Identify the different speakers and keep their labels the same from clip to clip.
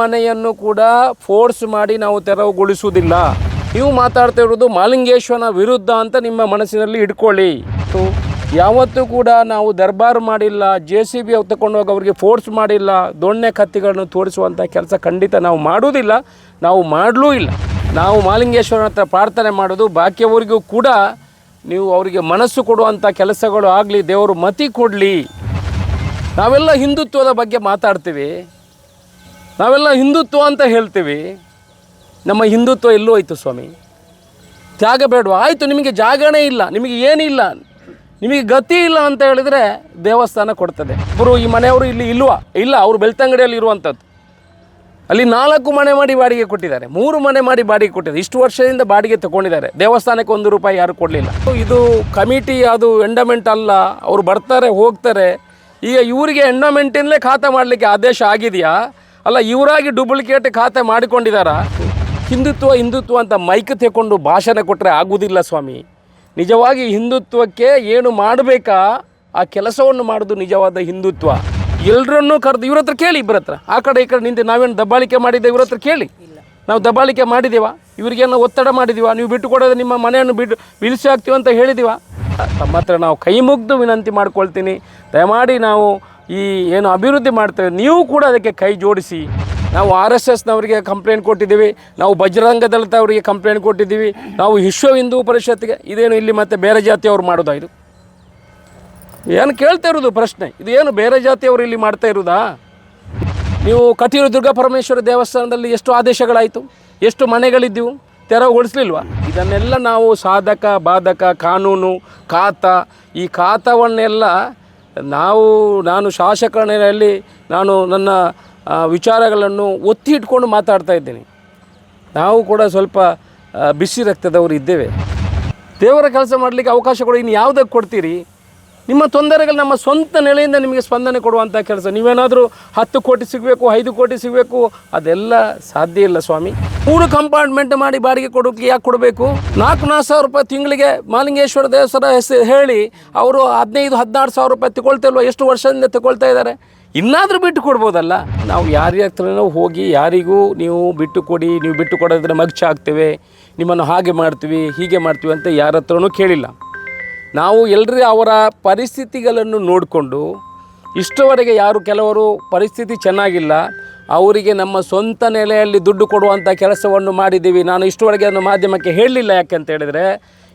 Speaker 1: ಮನೆಯನ್ನು ಕೂಡ ಫೋರ್ಸ್ ಮಾಡಿ ನಾವು ತೆರವುಗೊಳಿಸುವುದಿಲ್ಲ. ನೀವು ಮಾತಾಡ್ತಾ ಇರೋದು ಮಾಲಿಂಗೇಶ್ವರನ ವಿರುದ್ಧ ಅಂತ ನಿಮ್ಮ ಮನಸ್ಸಿನಲ್ಲಿ ಇಟ್ಕೊಳ್ಳಿ. ಯಾವತ್ತೂ ಕೂಡ ನಾವು ದರ್ಬಾರ್ ಮಾಡಿಲ್ಲ ಜೆ ಸಿ ಬಿ ತಗೊಂಡೋಗಿ ಅವರಿಗೆ ಫೋರ್ಸ್ ಮಾಡಿಲ್ಲ ದೊಣ್ಣೆ ಕತ್ತಿಗಳನ್ನು ತೋರಿಸುವಂಥ ಕೆಲಸ ಖಂಡಿತ ನಾವು ಮಾಡುವುದಿಲ್ಲ ನಾವು ಮಾಡಲೂ ಇಲ್ಲ. ನಾವು ಮಾಲಿಂಗೇಶ್ವರನ ಹತ್ರ ಪ್ರಾರ್ಥನೆ ಮಾಡೋದು ಬಾಕಿಯವರಿಗೂ ಕೂಡ ನೀವು ಅವರಿಗೆ ಮನಸ್ಸು ಕೊಡುವಂಥ ಕೆಲಸಗಳು ಆಗಲಿ ದೇವರು ಮತಿ ಕೊಡಲಿ. ನಾವೆಲ್ಲ ಹಿಂದುತ್ವದ ಬಗ್ಗೆ ಮಾತಾಡ್ತೀವಿ. ನಾವೆಲ್ಲ ಹಿಂದುತ್ವ ಅಂತ ಹೇಳ್ತೀವಿ. ನಮ್ಮ ಹಿಂದುತ್ವ ಎಲ್ಲೂ ಹೋಯ್ತು ಸ್ವಾಮಿ. ತ್ಯಾಗ ಬೇಡವಾ? ಆಯಿತು, ನಿಮಗೆ ಜಾಗನೇ ಇಲ್ಲ, ನಿಮಗೆ ಏನಿಲ್ಲ, ನಿಮಗೆ ಗತಿ ಇಲ್ಲ ಅಂತ ಹೇಳಿದರೆ ದೇವಸ್ಥಾನ ಕೊಡ್ತದೆ. ಒಬ್ಬರು ಈ ಮನೆಯವರು ಇಲ್ಲಿ ಇಲ್ವಾ? ಇಲ್ಲ, ಅವರು ಬೆಳ್ತಂಗಡಿಯಲ್ಲಿ ಇರುವಂಥದ್ದು. ಅಲ್ಲಿ ನಾಲ್ಕು ಮನೆ ಮಾಡಿ ಬಾಡಿಗೆ ಕೊಟ್ಟಿದ್ದಾರೆ. ಮೂರು ಮನೆ ಮಾಡಿ ಬಾಡಿಗೆ ಕೊಟ್ಟಿದ್ದಾರೆ. ಇಷ್ಟು ವರ್ಷದಿಂದ ಬಾಡಿಗೆ ತಗೊಂಡಿದ್ದಾರೆ. ದೇವಸ್ಥಾನಕ್ಕೆ ಒಂದು ರೂಪಾಯಿ ಯಾರು ಕೊಡಲಿಲ್ಲ. ಇದು ಕಮಿಟಿ, ಅದು ಎಂಡಮೆಂಟ್ ಅಲ್ಲ. ಅವರು ಬರ್ತಾರೆ, ಹೋಗ್ತಾರೆ. ಈಗ ಇವರಿಗೆ ಎಂಡಮೆಂಟಿನಲ್ಲೇ ಖಾತೆ ಮಾಡಲಿಕ್ಕೆ ಆದೇಶ ಆಗಿದೆಯಾ? ಅಲ್ಲ, ಇವರಾಗಿ ಡೂಪ್ಲಿಕೇಟ್ ಖಾತೆ ಮಾಡಿಕೊಂಡಿದ್ದಾರಾ ಹಿಂದುತ್ವ ಹಿಂದುತ್ವ ಅಂತ ಮೈಕ್ ತೆಕ್ಕೊಂಡು ಭಾಷಣ ಕೊಟ್ಟರೆ ಆಗುವುದಿಲ್ಲ ಸ್ವಾಮಿ. ನಿಜವಾಗಿ ಹಿಂದುತ್ವಕ್ಕೆ ಏನು ಮಾಡಬೇಕಾ? ಆ ಕೆಲಸವನ್ನು ಮಾಡೋದು ನಿಜವಾದ ಹಿಂದುತ್ವ. ಎಲ್ಲರನ್ನೂ ಕರೆದು, ಇವ್ರ ಹತ್ರ ಕೇಳಿ ಇಬ್ಬರ ಹತ್ರ. ಆ ಕಡೆ, ಈ ಕಡೆ ನಿಂತು ನಾವೇನು ದಬ್ಬಾಳಿಕೆ ಮಾಡಿದ್ದೆ, ಇವ್ರ ಹತ್ರ ಕೇಳಿ. ನಾವು ದಬ್ಬಾಳಿಕೆ ಮಾಡಿದ್ದೇವ ಇವ್ರಿಗೇನು ಒತ್ತಡ ಮಾಡಿದೀವ? ನೀವು ಬಿಟ್ಟು ಕೊಡೋದು ನಿಮ್ಮ ಮನೆಯನ್ನು ಬಿಟ್ಟು ಬಿಡಿಸಿ ಹಾಕ್ತೀವಿ ಅಂತ ಹೇಳಿದೀವ? ತಮ್ಮ ಹತ್ರ ನಾವು ಕೈ ಮುಗ್ದು ವಿನಂತಿ ಮಾಡ್ಕೊಳ್ತೀನಿ. ದಯಮಾಡಿ ನಾವು ಈ ಏನು ಅಭಿವೃದ್ಧಿ ಮಾಡ್ತೇವೆ, ನೀವು ಕೂಡ ಅದಕ್ಕೆ ಕೈ ಜೋಡಿಸಿ. ನಾವು ಆರ್ ಎಸ್ ಎಸ್ನವರಿಗೆ ಕಂಪ್ಲೇಂಟ್ ಕೊಟ್ಟಿದ್ದೀವಿ, ನಾವು ಬಜರಂಗ ದಳದ ಅವರಿಗೆ ಕಂಪ್ಲೇಂಟ್ ಕೊಟ್ಟಿದ್ದೀವಿ, ನಾವು ವಿಶ್ವ ಹಿಂದೂ ಪರಿಷತ್ಗೆ ಇದೇನು ಇಲ್ಲಿ ಮತ್ತೆ ಬೇರೆ ಜಾತಿಯವರು ಮಾಡೋದಾ ಇದು? ಏನು ಕೇಳ್ತಾ ಇರೋದು ಪ್ರಶ್ನೆ, ಇದು ಏನು ಬೇರೆ ಜಾತಿಯವರು ಇಲ್ಲಿ ಮಾಡ್ತಾ ಇರೋದಾ? ನೀವು ಕಟೀಲು ದುರ್ಗಾ ಪರಮೇಶ್ವರ ದೇವಸ್ಥಾನದಲ್ಲಿ ಎಷ್ಟು ಆದೇಶಗಳಾಯಿತು, ಎಷ್ಟು ಮನೆಗಳಿದ್ದವು ತೆರವುಗೊಳಿಸ್ಲಿಲ್ವಾ ಇದನ್ನೆಲ್ಲ ನಾವು ಸಾಧಕ, ಬಾಧಕ, ಕಾನೂನು, ಖಾತ, ಈ ಖಾತವನ್ನೆಲ್ಲ ನಾವು, ನಾನು ಶಾಸಕರಲ್ಲಿ ನಾನು ನನ್ನ ವಿಚಾರಗಳನ್ನು ಒತ್ತಿ ಇಟ್ಕೊಂಡು ಮಾತಾಡ್ತಾ ಇದ್ದೀನಿ. ನಾವು ಕೂಡ ಸ್ವಲ್ಪ ಬಿಸಿ ರಕ್ತದವರು ಇದ್ದೇವೆ. ದೇವರ ಕೆಲಸ ಮಾಡಲಿಕ್ಕೆ ಅವಕಾಶ ಕೊಡಿ ಇನ್ನು ಯಾವುದಕ್ಕೆ ಕೊಡ್ತೀರಿ? ನಿಮ್ಮ ತೊಂದರೆಗಳು ನಮ್ಮ ಸ್ವಂತ ನೆಲೆಯಿಂದ ನಿಮಗೆ ಸ್ಪಂದನೆ ಕೊಡುವಂಥ ಕೆಲಸ. ನೀವೇನಾದರೂ ಹತ್ತು ಕೋಟಿ ಸಿಗಬೇಕು, ಐದು ಕೋಟಿ ಸಿಗಬೇಕು, ಅದೆಲ್ಲ ಸಾಧ್ಯ ಇಲ್ಲ ಸ್ವಾಮಿ. ಮೂರು ಕಂಪಾರ್ಟ್ಮೆಂಟ್ ಮಾಡಿ ಬಾಡಿಗೆ ಕೊಡೋಕ್ಕೆ ಯಾಕೆ ಕೊಡಬೇಕು? ನಾಲ್ಕು ನಾಲ್ಕು ಸಾವಿರ ರೂಪಾಯಿ ತಿಂಗಳಿಗೆ ಮಾಲಿಂಗೇಶ್ವರ ದೇವಸ್ಥಾನ ಹೆಸರು ಹೇಳಿ ಅವರು ಹದಿನೈದು, ಹದಿನಾರು ಸಾವಿರ ರೂಪಾಯಿ ತಗೊಳ್ತಾ ಎಷ್ಟು ವರ್ಷದಿಂದ ತಗೊಳ್ತಾ ಇದ್ದಾರೆ? ಇನ್ನಾದರೂ ಬಿಟ್ಟು ಕೊಡ್ಬೋದಲ್ಲ. ನಾವು ಯಾರ ಹತ್ರನೂ ಹೋಗಿ ಯಾರಿಗೂ ನೀವು ಬಿಟ್ಟು ಕೊಡಿ, ನೀವು ಬಿಟ್ಟು ಕೊಡೋದ್ರೆ ಮಗ್ಚ ಆಗ್ತೇವೆ ನಿಮ್ಮನ್ನು ಹಾಗೆ ಮಾಡ್ತೀವಿ, ಹೀಗೆ ಮಾಡ್ತೀವಿ ಅಂತ ಯಾರ ಹತ್ರನೂ ಕೇಳಿಲ್ಲ. ನಾವು ಎಲ್ಲರೂ ಅವರ ಪರಿಸ್ಥಿತಿಗಳನ್ನು ನೋಡಿಕೊಂಡು ಇಷ್ಟವರೆಗೆ ಯಾರು ಕೆಲವರು ಪರಿಸ್ಥಿತಿ ಚೆನ್ನಾಗಿಲ್ಲ, ಅವರಿಗೆ ನಮ್ಮ ಸ್ವಂತ ನೆಲೆಯಲ್ಲಿ ದುಡ್ಡು ಕೊಡುವಂಥ ಕೆಲಸವನ್ನು ಮಾಡಿದ್ದೀವಿ, ನಾನು ಇಷ್ಟವರೆಗೆ ಅದನ್ನು ಮಾಧ್ಯಮಕ್ಕೆ ಹೇಳಲಿಲ್ಲ ಯಾಕೆ ಅಂತ ಹೇಳಿದರೆ,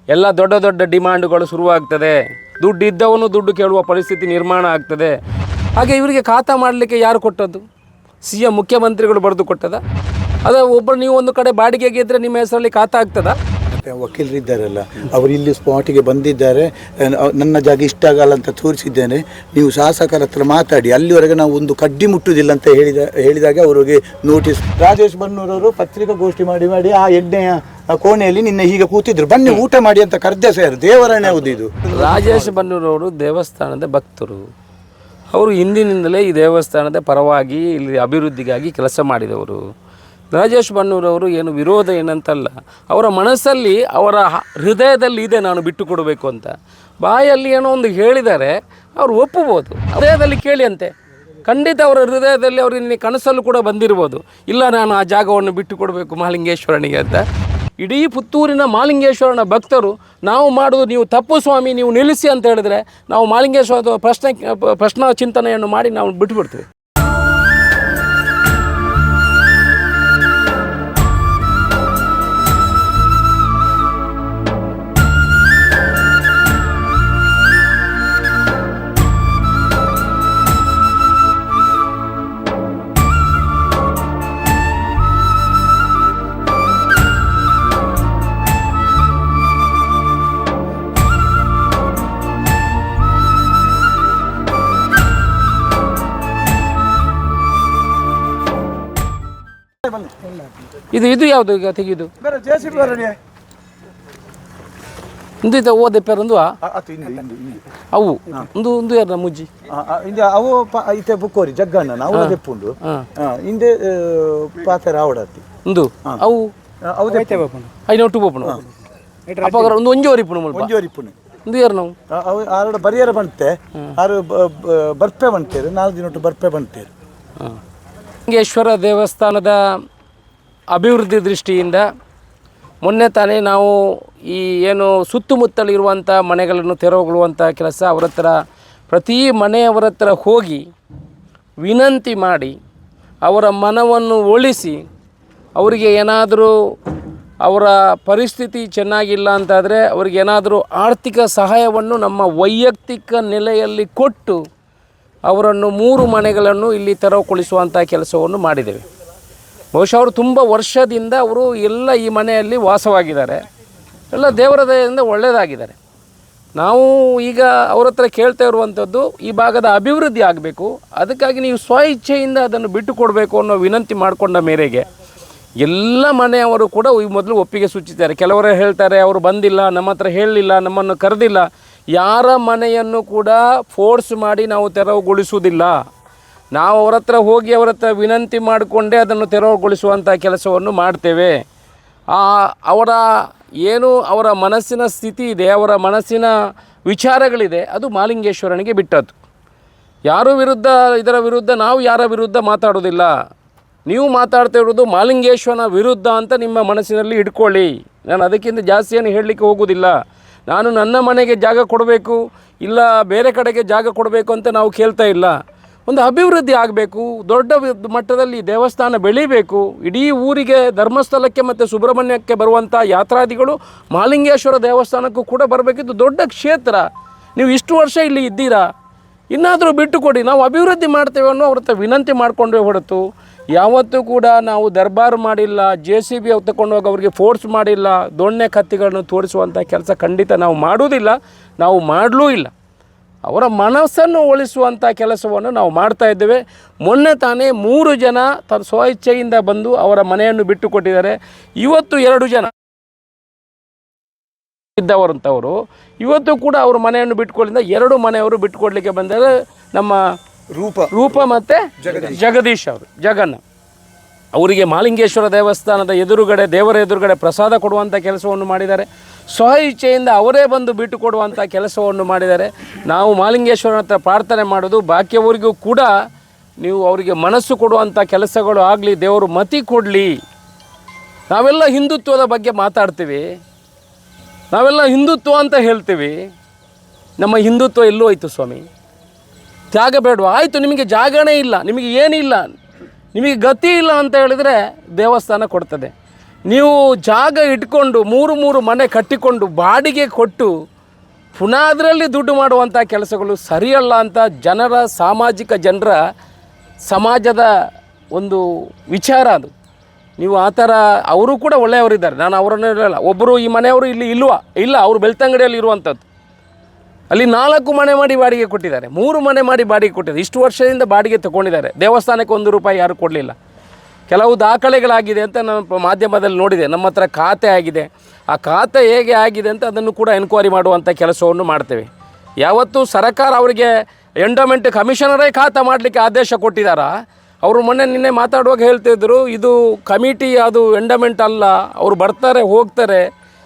Speaker 1: ಎಲ್ಲ ದೊಡ್ಡ ದೊಡ್ಡ ಡಿಮಾಂಡ್ಗಳು ಶುರುವಾಗ್ತದೆ. ದುಡ್ಡು ಇದ್ದವನು ದುಡ್ಡು ಕೇಳುವ ಪರಿಸ್ಥಿತಿ ನಿರ್ಮಾಣ ಆಗ್ತದೆ. ಹಾಗೆ ಇವರಿಗೆ ಖಾತಾ ಮಾಡಲಿಕ್ಕೆ ಯಾರು ಕೊಟ್ಟದ್ದು? ಸಿ ಎಂ ಮುಖ್ಯಮಂತ್ರಿಗಳು ಬರೆದು ಕೊಟ್ಟದ? ಅದೇ ಒಬ್ಬರು ನೀವು ಒಂದು ಕಡೆ ಬಾಡಿಗೆಗೆ ಇದ್ದರೆ ನಿಮ್ಮ ಹೆಸರಲ್ಲಿ ಖಾತಾ ಆಗ್ತದಾ?
Speaker 2: ವಕೀಲರಿದ್ದಾರಲ್ಲ, ಅವರು ಇಲ್ಲಿ ಸ್ಪಾಟಿಗೆ ಬಂದಿದ್ದಾರೆ ನನ್ನ ಜಾಗ ಇಷ್ಟ ಆಗಲ್ಲ ಅಂತ ತೋರಿಸಿದ್ದೇನೆ, ನೀವು ಶಾಸಕರ ಹತ್ರ ಮಾತಾಡಿ, ಅಲ್ಲಿವರೆಗೆ ನಾವು ಒಂದು ಕಡ್ಡಿ ಮುಟ್ಟುವುದಿಲ್ಲ ಅಂತ ಹೇಳಿದ, ಹೇಳಿದಾಗ ಅವರಿಗೆ ನೋಟಿಸ್ ರಾಜೇಶ್ ಬನ್ನೂರವರು ಪತ್ರಿಕಾಗೋಷ್ಠಿ ಮಾಡಿ ಮಾಡಿ ಆ ಎಣ್ಣೆಯ ಕೋಣೆಯಲ್ಲಿ ನಿನ್ನೆ ಹೀಗೆ ಕೂತಿದ್ರು. ಬನ್ನಿ, ಊಟ ಮಾಡಿ ಅಂತ ಕರ್ದೆ ಸರ್ ಹೌದು ಇದು.
Speaker 1: ರಾಜೇಶ್ ಬನ್ನೂರವರು ದೇವಸ್ಥಾನದ ಭಕ್ತರು. ಅವರು ಹಿಂದಿನಿಂದಲೇ ಈ ದೇವಸ್ಥಾನದ ಪರವಾಗಿ ಇಲ್ಲಿ ಅಭಿವೃದ್ಧಿಗಾಗಿ ಕೆಲಸ ಮಾಡಿದವರು. ರಾಜೇಶ್ ಬಣ್ಣೂರವರು ಏನು ವಿರೋಧ ಏನಂತಲ್ಲ, ಅವರ ಮನಸ್ಸಲ್ಲಿ ಅವರ ಹೃದಯದಲ್ಲಿ ಇದೆ ನಾನು ಬಿಟ್ಟು ಕೊಡಬೇಕು ಅಂತ. ಬಾಯಲ್ಲಿ ಏನೋ ಒಂದು ಹೇಳಿದರೆ ಅವರು ಒಪ್ಪಬೋದು. ಹೃದಯದಲ್ಲಿ ಕೇಳಿ ಅಂತೆ. ಖಂಡಿತ ಅವರ ಹೃದಯದಲ್ಲಿ ಅವರು ನಿನ್ನೆ ಕನಸಲ್ಲೂ ಕೂಡ ಬಂದಿರ್ಬೋದು. ಇಲ್ಲ, ನಾನು ಆ ಜಾಗವನ್ನು ಬಿಟ್ಟು ಕೊಡಬೇಕು ಮಹಾಲಿಂಗೇಶ್ವರನಿಗೆ ಅಂತ. ಇಡೀ ಪುತ್ತೂರಿನ ಮಾಲಿಂಗೇಶ್ವರನ ಭಕ್ತರು, ನಾವು ಮಾಡೋದು ನೀವು ತಪ್ಪು ಸ್ವಾಮಿ, ನೀವು ನಿಲ್ಲಿಸಿ ಅಂತ ಹೇಳಿದ್ರೆ ನಾವು ಮಾಲಿಂಗೇಶ್ವರದ ಪ್ರಶ್ನೆ, ಪ್ರಶ್ನಾ ಚಿಂತನೆಯನ್ನು ಮಾಡಿ ನಾವು ಬಿಟ್ಟುಬಿಡ್ತೀವಿ ಇದು ಇದು ಯಾವುದು ಈಗ ತೆಗೆಯುದು ಒಂದು ಇದು ಓದೆ ಪೇರೊಂದು ಅವು. ಒಂದು ಒಂದು ಯಾರ ಮುಜ್ಜಿ.
Speaker 2: ಅವು ಇತ್ತೆ ಬುಕ್ಕೋರಿ ಜಗ್ಗಣ್ಣ ನಾವು ತೆಪ್ಪುಂಡು
Speaker 1: ಹಾಂ.
Speaker 2: ಹಿಂದೆ ಪಾತ್ರ ಆವಡತ್ತಿ
Speaker 1: ಒಂದು. ಅವು?
Speaker 2: ಅವು
Speaker 1: ಐನೋ ಟು ಪೋಪಣ ಅಪ್ಪ ಒಂದು ಒಂಜಿ ಒರಿಪುಣ ಮುಲ್ಪ?
Speaker 2: ಪುಣೆ
Speaker 1: ಒಂದು ಯಾರು ನಾವು.
Speaker 2: ಅವು ಆರಡ ಬರಿಯರ ಬಂತೆ ಆರು ಬ- ಬ- ಬರ್ಪೆ ಬಂತೇರು ನಾಲ್ಕು ದಿನ ಒಟ್ಟು ಬರ್ಪೆ ಬಂತೇರು.
Speaker 1: ಹಾಂ. ಲಿಂಗೇಶ್ವರ ದೇವಸ್ಥಾನದ ಅಭಿವೃದ್ಧಿ ದೃಷ್ಟಿಯಿಂದ ಮೊನ್ನೆ ತಾನೇ ನಾವು ಈ ಏನು ಸುತ್ತಮುತ್ತಲಿರುವಂಥ ಮನೆಗಳನ್ನು ತೆರವುಗೊಳ್ಳುವಂಥ ಕೆಲಸ ಅವರ ಹತ್ರ, ಪ್ರತಿ ಮನೆಯವರ ಹತ್ರ ಹೋಗಿ ವಿನಂತಿ ಮಾಡಿ ಅವರ ಮನವನ್ನು ಒಲಿಸಿ ಅವರಿಗೆ ಏನಾದರೂ ಅವರ ಪರಿಸ್ಥಿತಿ ಚೆನ್ನಾಗಿಲ್ಲ ಅಂತಾದರೆ ಅವ್ರಿಗೆ ಏನಾದರೂ ಆರ್ಥಿಕ ಸಹಾಯವನ್ನು ನಮ್ಮ ವೈಯಕ್ತಿಕ ನೆಲೆಯಲ್ಲಿ ಕೊಟ್ಟು ಅವರನ್ನು ಮೂರು ಮನೆಗಳನ್ನು ಇಲ್ಲಿ ತೆರವುಗೊಳಿಸುವಂಥ ಕೆಲಸವನ್ನು ಮಾಡಿದ್ದೇವೆ. ಬಹುಶಃ ಅವರು ತುಂಬ ವರ್ಷದಿಂದ ಅವರು ಎಲ್ಲ ಈ ಮನೆಯಲ್ಲಿ ವಾಸವಾಗಿದ್ದಾರೆ. ಎಲ್ಲ ದೇವರ ದಯದಿಂದ ಒಳ್ಳೆಯದಾಗಿದ್ದಾರೆ. ನಾವು ಈಗ ಅವ್ರ ಹತ್ರ ಕೇಳ್ತಾ ಇರುವಂಥದ್ದು ಈ ಭಾಗದ ಅಭಿವೃದ್ಧಿ ಆಗಬೇಕು. ಅದಕ್ಕಾಗಿ ನೀವು ಸ್ವ ಇಚ್ಛೆಯಿಂದ ಅದನ್ನು ಬಿಟ್ಟು ಕೊಡಬೇಕು ಅನ್ನೋ ವಿನಂತಿ ಮಾಡಿಕೊಂಡ ಮೇರೆಗೆ ಎಲ್ಲ ಮನೆಯವರು ಕೂಡ ಈ ಮೊದಲು ಒಪ್ಪಿಗೆ ಸೂಚಿಸಿದ್ದಾರೆ. ಕೆಲವರು ಹೇಳ್ತಾರೆ, ಅವರು ಬಂದಿಲ್ಲ, ನಮ್ಮ ಹತ್ರ ಹೇಳಲಿಲ್ಲ, ನಮ್ಮನ್ನು ಕರೆದಿಲ್ಲ. ಯಾರ ಮನೆಯನ್ನು ಕೂಡ ಫೋರ್ಸ್ ಮಾಡಿ ನಾವು ತೆರವುಗೊಳಿಸುವುದಿಲ್ಲ. ನಾವು ಅವರ ಹತ್ರ ಹೋಗಿ ಅವರ ಹತ್ರ ವಿನಂತಿ ಮಾಡಿಕೊಂಡೇ ಅದನ್ನು ತೆರವುಗೊಳಿಸುವಂಥ ಕೆಲಸವನ್ನು ಮಾಡ್ತೇವೆ. ಆ, ಅವರ ಏನು ಅವರ ಮನಸ್ಸಿನ ಸ್ಥಿತಿ ಇದೆ, ಅವರ ಮನಸ್ಸಿನ ವಿಚಾರಗಳಿದೆ, ಅದು ಮಾಲಿಂಗೇಶ್ವರನಿಗೆ ಬಿಟ್ಟದ್ದು. ಯಾರ ವಿರುದ್ಧ, ಇದರ ವಿರುದ್ಧ, ನಾವು ಯಾರ ವಿರುದ್ಧ ಮಾತಾಡೋದಿಲ್ಲ ನೀವು ಮಾತಾಡ್ತಾ ಇರೋದು ಮಾಲಿಂಗೇಶ್ವರನ ವಿರುದ್ಧ ಅಂತ ನಿಮ್ಮ ಮನಸ್ಸಿನಲ್ಲಿ ಇಟ್ಕೊಳ್ಳಿ. ನಾನು ಅದಕ್ಕಿಂತ ಜಾಸ್ತಿ ಏನು ಹೇಳಲಿಕ್ಕೆ ಹೋಗೋದಿಲ್ಲ ನಾನು ನನ್ನ ಮನೆಗೆ ಜಾಗ ಕೊಡಬೇಕು, ಇಲ್ಲ ಬೇರೆ ಕಡೆಗೆ ಜಾಗ ಕೊಡಬೇಕು ಅಂತ ನಾವು ಕೇಳ್ತಾ ಇಲ್ಲ. ಒಂದು ಅಭಿವೃದ್ಧಿ ಆಗಬೇಕು, ದೊಡ್ಡ ಮಟ್ಟದಲ್ಲಿ ದೇವಸ್ಥಾನ ಬೆಳಿಬೇಕು. ಇಡೀ ಊರಿಗೆ ಧರ್ಮಸ್ಥಳಕ್ಕೆ ಮತ್ತು ಸುಬ್ರಹ್ಮಣ್ಯಕ್ಕೆ ಬರುವಂಥ ಯಾತ್ರಾದಿಗಳು ಮಾಲಿಂಗೇಶ್ವರ ದೇವಸ್ಥಾನಕ್ಕೂ ಕೂಡ ಬರಬೇಕಿದ್ದು ದೊಡ್ಡ ಕ್ಷೇತ್ರ. ನೀವು ಇಷ್ಟು ವರ್ಷ ಇಲ್ಲಿ ಇದ್ದೀರಾ? ಇನ್ನಾದರೂ ಬಿಟ್ಟು ಕೊಡಿ. ನಾವು ಅಭಿವೃದ್ಧಿ ಮಾಡ್ತೇವೆ ಅನ್ನೋ ಅವ್ರ ವಿನಂತಿ ಮಾಡಿಕೊಂಡ್ರೆ ಹೊರತು. ಯಾವತ್ತೂ ಕೂಡ ನಾವು ದರ್ಬಾರ್ ಮಾಡಿಲ್ಲ, ಜೆ ಸಿ ಬಿ ತಗೊಂಡೋಗಿ ಅವರಿಗೆ ಫೋರ್ಸ್ ಮಾಡಿಲ್ಲ, ದೊಣ್ಣೆ ಕತ್ತಿಗಳನ್ನು ತೋರಿಸುವಂಥ ಕೆಲಸ ಖಂಡಿತ ನಾವು ಮಾಡುವುದಿಲ್ಲ. ನಾವು ಮಾಡಲೂ ಇಲ್ಲ. ಅವರ ಮನಸ್ಸನ್ನು ಉಳಿಸುವಂಥ ಕೆಲಸವನ್ನು ನಾವು ಮಾಡ್ತಾ ಇದ್ದೇವೆ. ಮೊನ್ನೆ ತಾನೇ ಮೂರು ಜನ ತನ್ನ ಸ್ವಇಚ್ಛೆಯಿಂದ ಬಂದು ಅವರ ಮನೆಯನ್ನು ಬಿಟ್ಟು ಕೊಟ್ಟಿದ್ದಾರೆ ಇವತ್ತು ಎರಡು ಜನ ಇದ್ದವರಂಥವರು ಇವತ್ತು ಕೂಡ ಅವರು ಮನೆಯನ್ನು ಬಿಟ್ಟುಕೊಳ್ಳಿಂದ ಎರಡು ಮನೆಯವರು ಬಿಟ್ಟುಕೊಡ್ಲಿಕ್ಕೆ ಬಂದರೆ ನಮ್ಮ
Speaker 2: ರೂಪ.
Speaker 1: ರೂಪ ಮತ್ತು ಜಗದೀಶ್ ಅವರು ಜಗನ್ನ. ಅವರಿಗೆ ಮಾಲಿಂಗೇಶ್ವರ ದೇವಸ್ಥಾನದ ಎದುರುಗಡೆ, ದೇವರ ಎದುರುಗಡೆ ಪ್ರಸಾದ ಕೊಡುವಂಥ ಕೆಲಸವನ್ನು ಮಾಡಿದ್ದಾರೆ. ಸ್ವ ಇಚ್ಛೆಯಿಂದ ಅವರೇ ಬಂದು ಬಿಟ್ಟು ಕೊಡುವಂಥ ಕೆಲಸವನ್ನು ಮಾಡಿದ್ದಾರೆ. ನಾವು ಮಾಲಿಂಗೇಶ್ವರನ ಹತ್ರ ಪ್ರಾರ್ಥನೆ ಮಾಡೋದು ಬಾಕಿಯವರಿಗೂ ಕೂಡ ನೀವು ಅವರಿಗೆ ಮನಸ್ಸು ಕೊಡುವಂಥ ಕೆಲಸಗಳು ಆಗಲಿ, ದೇವರು ಮತಿ ಕೊಡಲಿ. ನಾವೆಲ್ಲ ಹಿಂದುತ್ವದ ಬಗ್ಗೆ ಮಾತಾಡ್ತೀವಿ. ನಾವೆಲ್ಲ ಹಿಂದುತ್ವ ಅಂತ ಹೇಳ್ತೀವಿ. ನಮ್ಮ ಹಿಂದುತ್ವ ಎಲ್ಲೂ ಹೋಯ್ತು ಸ್ವಾಮಿ. ತ್ಯಾಗ ಬೇಡವಾ? ಆಯಿತು, ನಿಮಗೆ ಜಾಗನೇ ಇಲ್ಲ, ನಿಮಗೆ ಏನಿಲ್ಲ. ನಿಮಗೆ ಗತಿ ಇಲ್ಲ ಅಂತ ಹೇಳಿದರೆ ದೇವಸ್ಥಾನ ಕೊಡ್ತದೆ. ನೀವು ಜಾಗ ಇಟ್ಕೊಂಡು ಮೂರು ಮೂರು ಮನೆ ಕಟ್ಟಿಕೊಂಡು ಬಾಡಿಗೆ ಕೊಟ್ಟು ಪುನಃ ಅದರಲ್ಲಿ ದುಡ್ಡು ಮಾಡುವಂಥ ಕೆಲಸಗಳು ಸರಿಯಲ್ಲ ಅಂತ ಜನರ, ಸಾಮಾಜಿಕ ಜನರ, ಸಮಾಜದ ಒಂದು ವಿಚಾರ ಅದು. ನೀವು ಆ ಥರ ಅವರು ಕೂಡ ಒಳ್ಳೆಯವರಿದ್ದಾರೆ ನಾನು ಅವರನ್ನು ಹೇಳಲ್ಲ. ಒಬ್ಬರು ಈ ಮನೆಯವರು ಇಲ್ಲಿ ಇಲ್ವಾ? ಇಲ್ಲ, ಅವರು ಬೆಳ್ತಂಗಡಿಯಲ್ಲಿ ಇರುವಂಥದ್ದು. ಅಲ್ಲಿ ನಾಲ್ಕು ಮನೆ ಮಾಡಿ ಬಾಡಿಗೆ ಕೊಟ್ಟಿದ್ದಾರೆ. ಮೂರು ಮನೆ ಮಾಡಿ ಬಾಡಿಗೆ ಕೊಟ್ಟಿದ್ದಾರೆ. ಇಷ್ಟು ವರ್ಷದಿಂದ ಬಾಡಿಗೆ ತಗೊಂಡಿದ್ದಾರೆ. ದೇವಸ್ಥಾನಕ್ಕೆ ಒಂದು ರೂಪಾಯಿ ಯಾರು ಕೊಡಲಿಲ್ಲ. ಕೆಲವು ದಾಖಲೆಗಳಾಗಿದೆ ಅಂತ ನಾನು ಮಾಧ್ಯಮದಲ್ಲಿ ನೋಡಿದೆ. ನಮ್ಮ ಹತ್ರ ಖಾತೆ ಆಗಿದೆ. ಆ ಖಾತೆ ಹೇಗೆ ಆಗಿದೆ ಅಂತ ಅದನ್ನು ಕೂಡ ಎನ್ಕ್ವೈರಿ ಮಾಡುವಂಥ ಕೆಲಸವನ್ನು ಮಾಡ್ತೇವೆ. ಯಾವತ್ತು ಸರ್ಕಾರ ಅವರಿಗೆ ಎಂಡೋಮೆಂಟ್ ಕಮಿಷನರೇ ಖಾತೆ ಮಾಡಲಿಕ್ಕೆ ಆದೇಶ ಕೊಟ್ಟಿದ್ದಾರಾ? ಅವರು ಮೊನ್ನೆ ನಿನ್ನೆ ಮಾತಾಡುವಾಗ ಹೇಳ್ತಿದ್ರು ಇದು ಕಮಿಟಿ ಅದು ಎಂಡೋಮೆಂಟ್ ಅಲ್ಲ. ಅವರು ಬರ್ತಾರೆ, ಹೋಗ್ತಾರೆ.